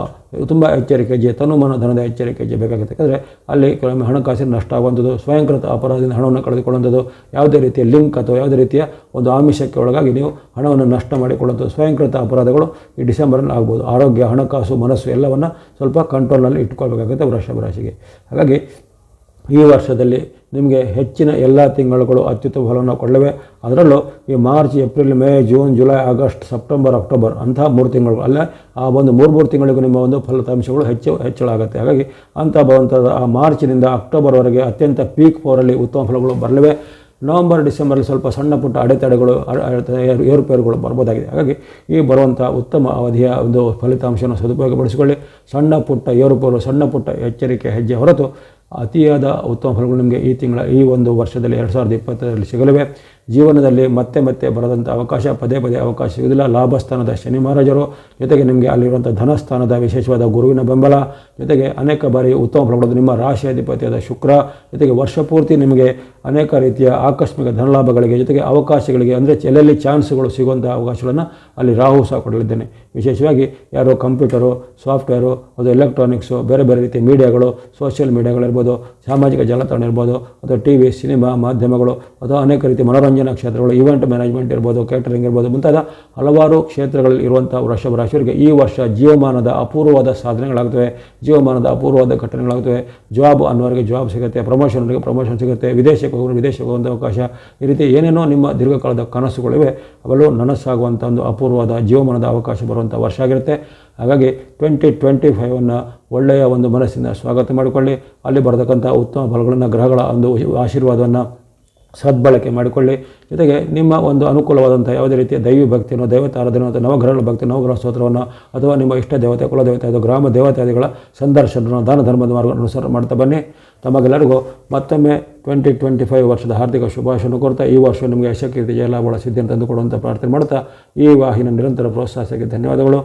ತುಂಬ ಎಚ್ಚರಿಕೆ ಜೆ ತನುಮಾನ ಧನದ ಎಚ್ಚರಿಕೆ ಜೆ ಬೇಕಾಗುತ್ತೆ. ಯಾಕಂದರೆ ಅಲ್ಲಿ ಕೆಲವೊಮ್ಮೆ ಹಣಕಾಸಿನ ನಷ್ಟ ಆಗುವಂಥದ್ದು, ಸ್ವಯಂಕೃತ ಅಪರಾಧದಿಂದ ಹಣವನ್ನು ಕಳೆದುಕೊಳ್ಳುವಂಥದ್ದು, ಯಾವುದೇ ರೀತಿಯ ಲಿಂಕ್ ಅಥವಾ ಯಾವುದೇ ರೀತಿಯ ಒಂದು ಆಮಿಷಕ್ಕೆ ಒಳಗಾಗಿ ನೀವು ಹಣವನ್ನು ನಷ್ಟ ಮಾಡಿಕೊಳ್ಳುವಂಥದ್ದು, ಸ್ವಯಂಕೃತ ಅಪರಾಧಗಳು ಈ ಡಿಸೆಂಬರಲ್ಲಿ ಆಗ್ಬೋದು. ಆರೋಗ್ಯ, ಹಣಕಾಸು, ಮನಸ್ಸು ಎಲ್ಲವನ್ನು ಸ್ವಲ್ಪ ಕಂಟ್ರೋಲ್ನಲ್ಲಿ ಇಟ್ಕೊಳ್ಬೇಕಾಗುತ್ತೆ ವೃಷಭ ರಾಶಿಗೆ ಹಾಗಾಗಿ ಈ ವರ್ಷದಲ್ಲಿ ನಿಮಗೆ ಹೆಚ್ಚಿನ ಎಲ್ಲ ತಿಂಗಳುಗಳು ಅತ್ಯುತ್ತಮ ಫಲವನ್ನು ಕೊಡಲಿವೆ. ಅದರಲ್ಲೂ ಈ March, April, May, June, July, August, September, October ಅಂತಹ ಮೂರು ತಿಂಗಳು ಅಲ್ಲೇ, ಆ ಒಂದು ಮೂರು ಮೂರು ತಿಂಗಳಿಗೂ ನಿಮ್ಮ ಒಂದು ಫಲಿತಾಂಶಗಳು ಹೆಚ್ಚು ಹೆಚ್ಚಳ ಆಗುತ್ತೆ ಹಾಗಾಗಿ ಅಂತ ಬರುವಂಥದ್ದು ಆ ಮಾರ್ಚ್ನಿಂದ ಅಕ್ಟೋಬರ್ವರೆಗೆ ಅತ್ಯಂತ ಪೀಕ್ ಫೋರಲ್ಲಿ ಉತ್ತಮ ಫಲಗಳು ಬರಲಿವೆ. ನವಂಬರ್ ಡಿಸೆಂಬರಲ್ಲಿ ಸ್ವಲ್ಪ ಸಣ್ಣ ಪುಟ್ಟ ಅಡೆತಡೆಗಳು ಏರುಪೇರುಗಳು ಬರ್ಬೋದಾಗಿದೆ. ಹಾಗಾಗಿ ಈ ಬರುವಂಥ ಉತ್ತಮ ಅವಧಿಯ ಒಂದು ಫಲಿತಾಂಶವನ್ನು ಸದುಪಯೋಗಪಡಿಸಿಕೊಳ್ಳಿ. ಸಣ್ಣ ಪುಟ್ಟ ಏರುಪೇರು, ಸಣ್ಣ ಪುಟ್ಟ ಎಚ್ಚರಿಕೆ ಹೆಜ್ಜೆ ಹೊರತು ಅತಿಯಾದ ಉತ್ತಮ ಫಲಗಳು ನಿಮಗೆ ಈ ತಿಂಗಳ, ಈ ಒಂದು ವರ್ಷದಲ್ಲಿ ಎರಡು ಸಾವಿರದ ಇಪ್ಪತ್ತರಲ್ಲಿ ಸಿಗಲಿವೆ. ಜೀವನದಲ್ಲಿ ಮತ್ತೆ ಮತ್ತೆ ಬರದಂಥ ಅವಕಾಶ, ಪದೇ ಪದೇ ಅವಕಾಶ ಸಿಗುವುದಿಲ್ಲ. ಲಾಭಸ್ಥಾನದ ಶನಿ ಮಹಾರಾಜರು, ಜೊತೆಗೆ ನಿಮಗೆ ಅಲ್ಲಿರುವಂಥ ಧನಸ್ಥಾನದ ವಿಶೇಷವಾದ ಗುರುವಿನ ಬೆಂಬಲ, ಜೊತೆಗೆ ಅನೇಕ ಬಾರಿ ಉತ್ತಮ ಫಲಗಳು ನಿಮ್ಮ ರಾಶಿ ಅಧಿಪತಿಯಾದ ಶುಕ್ರ, ಜೊತೆಗೆ ವರ್ಷ ಪೂರ್ತಿ ನಿಮಗೆ ಅನೇಕ ರೀತಿಯ ಆಕಸ್ಮಿಕ ಧನಲಾಭಗಳಿಗೆ, ಜೊತೆಗೆ ಅವಕಾಶಗಳಿಗೆ, ಅಂದರೆ ಎಲ್ಲೆಲ್ಲಿ ಚಾನ್ಸ್ಗಳು ಸಿಗುವಂಥ ಅವಕಾಶಗಳನ್ನು ಅಲ್ಲಿ ರಾಹು ಸಹ ಕೊಡಲಿದ್ದೇನೆ. ವಿಶೇಷವಾಗಿ ಯಾರೋ ಕಂಪ್ಯೂಟರು, ಸಾಫ್ಟ್ವೇರು, ಅದು ಎಲೆಕ್ಟ್ರಾನಿಕ್ಸು, ಬೇರೆ ಬೇರೆ ರೀತಿಯ ಮೀಡಿಯಾಗಳು, ಸೋಷಿಯಲ್ ಮೀಡಿಯಾಗಳಿರ್ಬೋದು, ಸಾಮಾಜಿಕ ಜಾಲತಾಣ ಇರ್ಬೋದು, ಅಥವಾ ಟಿ ವಿ ಸಿನಿಮಾ, ಮಾಧ್ಯಮಗಳು, ಅಥವಾ ಅನೇಕ ರೀತಿಯ ಮನೋರಂಜನಾ ಕ್ಷೇತ್ರಗಳು ಈವೆಂಟ್ ಮ್ಯಾನೇಜ್ಮೆಂಟ್ ಇರ್ಬೋದು ಕ್ಯಾಟರಿಂಗ್ ಇರ್ಬೋದು, ಮುಂತಾದ ಹಲವಾರು ಕ್ಷೇತ್ರಗಳಲ್ಲಿ ಇರುವಂಥ ವೃಷಭ ರಾಶಿಯವರಿಗೆ ಈ ವರ್ಷ ಜೀವಮಾನದ ಅಪೂರ್ವವಾದ ಸಾಧನೆಗಳಾಗ್ತವೆ. ಜೀವಮಾನದ ಅಪೂರ್ವವಾದ ಘಟನೆಗಳಾಗ್ತವೆ. ಜಾಬ್ ಅನ್ನೋರಿಗೆ ಜಾಬ್ ಸಿಗುತ್ತೆ ಪ್ರಮೋಷನ್ ಅವರಿಗೆ ಪ್ರಮೋಷನ್ ಸಿಗುತ್ತೆ, ವಿದೇಶಕ್ಕೆ ಹೋಗೋರು ವಿದೇಶಕ್ಕೆ ಹೋಗುವಂಥ ಅವಕಾಶ. ಈ ರೀತಿ ಏನೇನೋ ನಿಮ್ಮ ದೀರ್ಘಕಾಲದ ಕನಸುಗಳಿವೆ ಅವೆಲ್ಲೂ ನನಸಾಗುವಂಥ ಒಂದು ಅಪೂರ್ವವಾದ ಜೀವಮಾನದ ಅವಕಾಶ ಬರುವಂಥ ವರ್ಷ ಆಗಿರುತ್ತೆ. ಹಾಗಾಗಿ ಟ್ವೆಂಟಿ ಟ್ವೆಂಟಿ ಫೈವನ್ನು ಒಳ್ಳೆಯ ಒಂದು ಮನಸ್ಸಿನ ಸ್ವಾಗತ ಮಾಡಿಕೊಳ್ಳಿ. ಅಲ್ಲಿ ಬರತಕ್ಕಂಥ ಉತ್ತಮ ಫಲಗಳನ್ನು, ಗ್ರಹಗಳ ಒಂದು ಆಶೀರ್ವಾದವನ್ನು ಸದ್ಬಳಕೆ ಮಾಡಿಕೊಳ್ಳಿ. ಜೊತೆಗೆ ನಿಮ್ಮ ಒಂದು ಅನುಕೂಲವಾದಂಥ ಯಾವುದೇ ರೀತಿಯ ದೈವಿ ಭಕ್ತಿಯನ್ನು ದೇವತಾರಾಧನೆ ಅಥವಾ ನವಗ್ರಹಗಳ ಭಕ್ತಿ ನವಗ್ರಹ ಸ್ತೋತ್ರವನ್ನು ಅಥವಾ ನಿಮ್ಮ ಇಷ್ಟ ದೇವತೆ ಕುಲದೇವತೆ ಅಥವಾ ಗ್ರಾಮ ದೇವತಾದಿಗಳ ಸಂದರ್ಶನವನ್ನು ದಾನ ಧರ್ಮದ ಮಾರ್ಗ ಅನುಸರ ಮಾಡ್ತಾ ಬನ್ನಿ. ತಮಗೆಲ್ಲರಿಗೂ ಮತ್ತೊಮ್ಮೆ ಟ್ವೆಂಟಿ ಟ್ವೆಂಟಿ ಫೈವ್ ವರ್ಷದ ಹಾರ್ದಿಕ ಶುಭಾಶಯನ್ನು ಕೊಡ್ತಾ ಈ ವರ್ಷ ನಿಮಗೆ ಯಶಕೀರ್ತಿ ಜಯಲಾಭಗಳ ಸಿದ್ಧಿಯನ್ನು ತಂದುಕೊಡುವಂಥ ಪ್ರಾರ್ಥನೆ ಮಾಡ್ತಾ, ಈ ವಾಹಿನ ನಿರಂತರ ಪ್ರೋತ್ಸಾಹಕ್ಕೆ ಧನ್ಯವಾದಗಳು.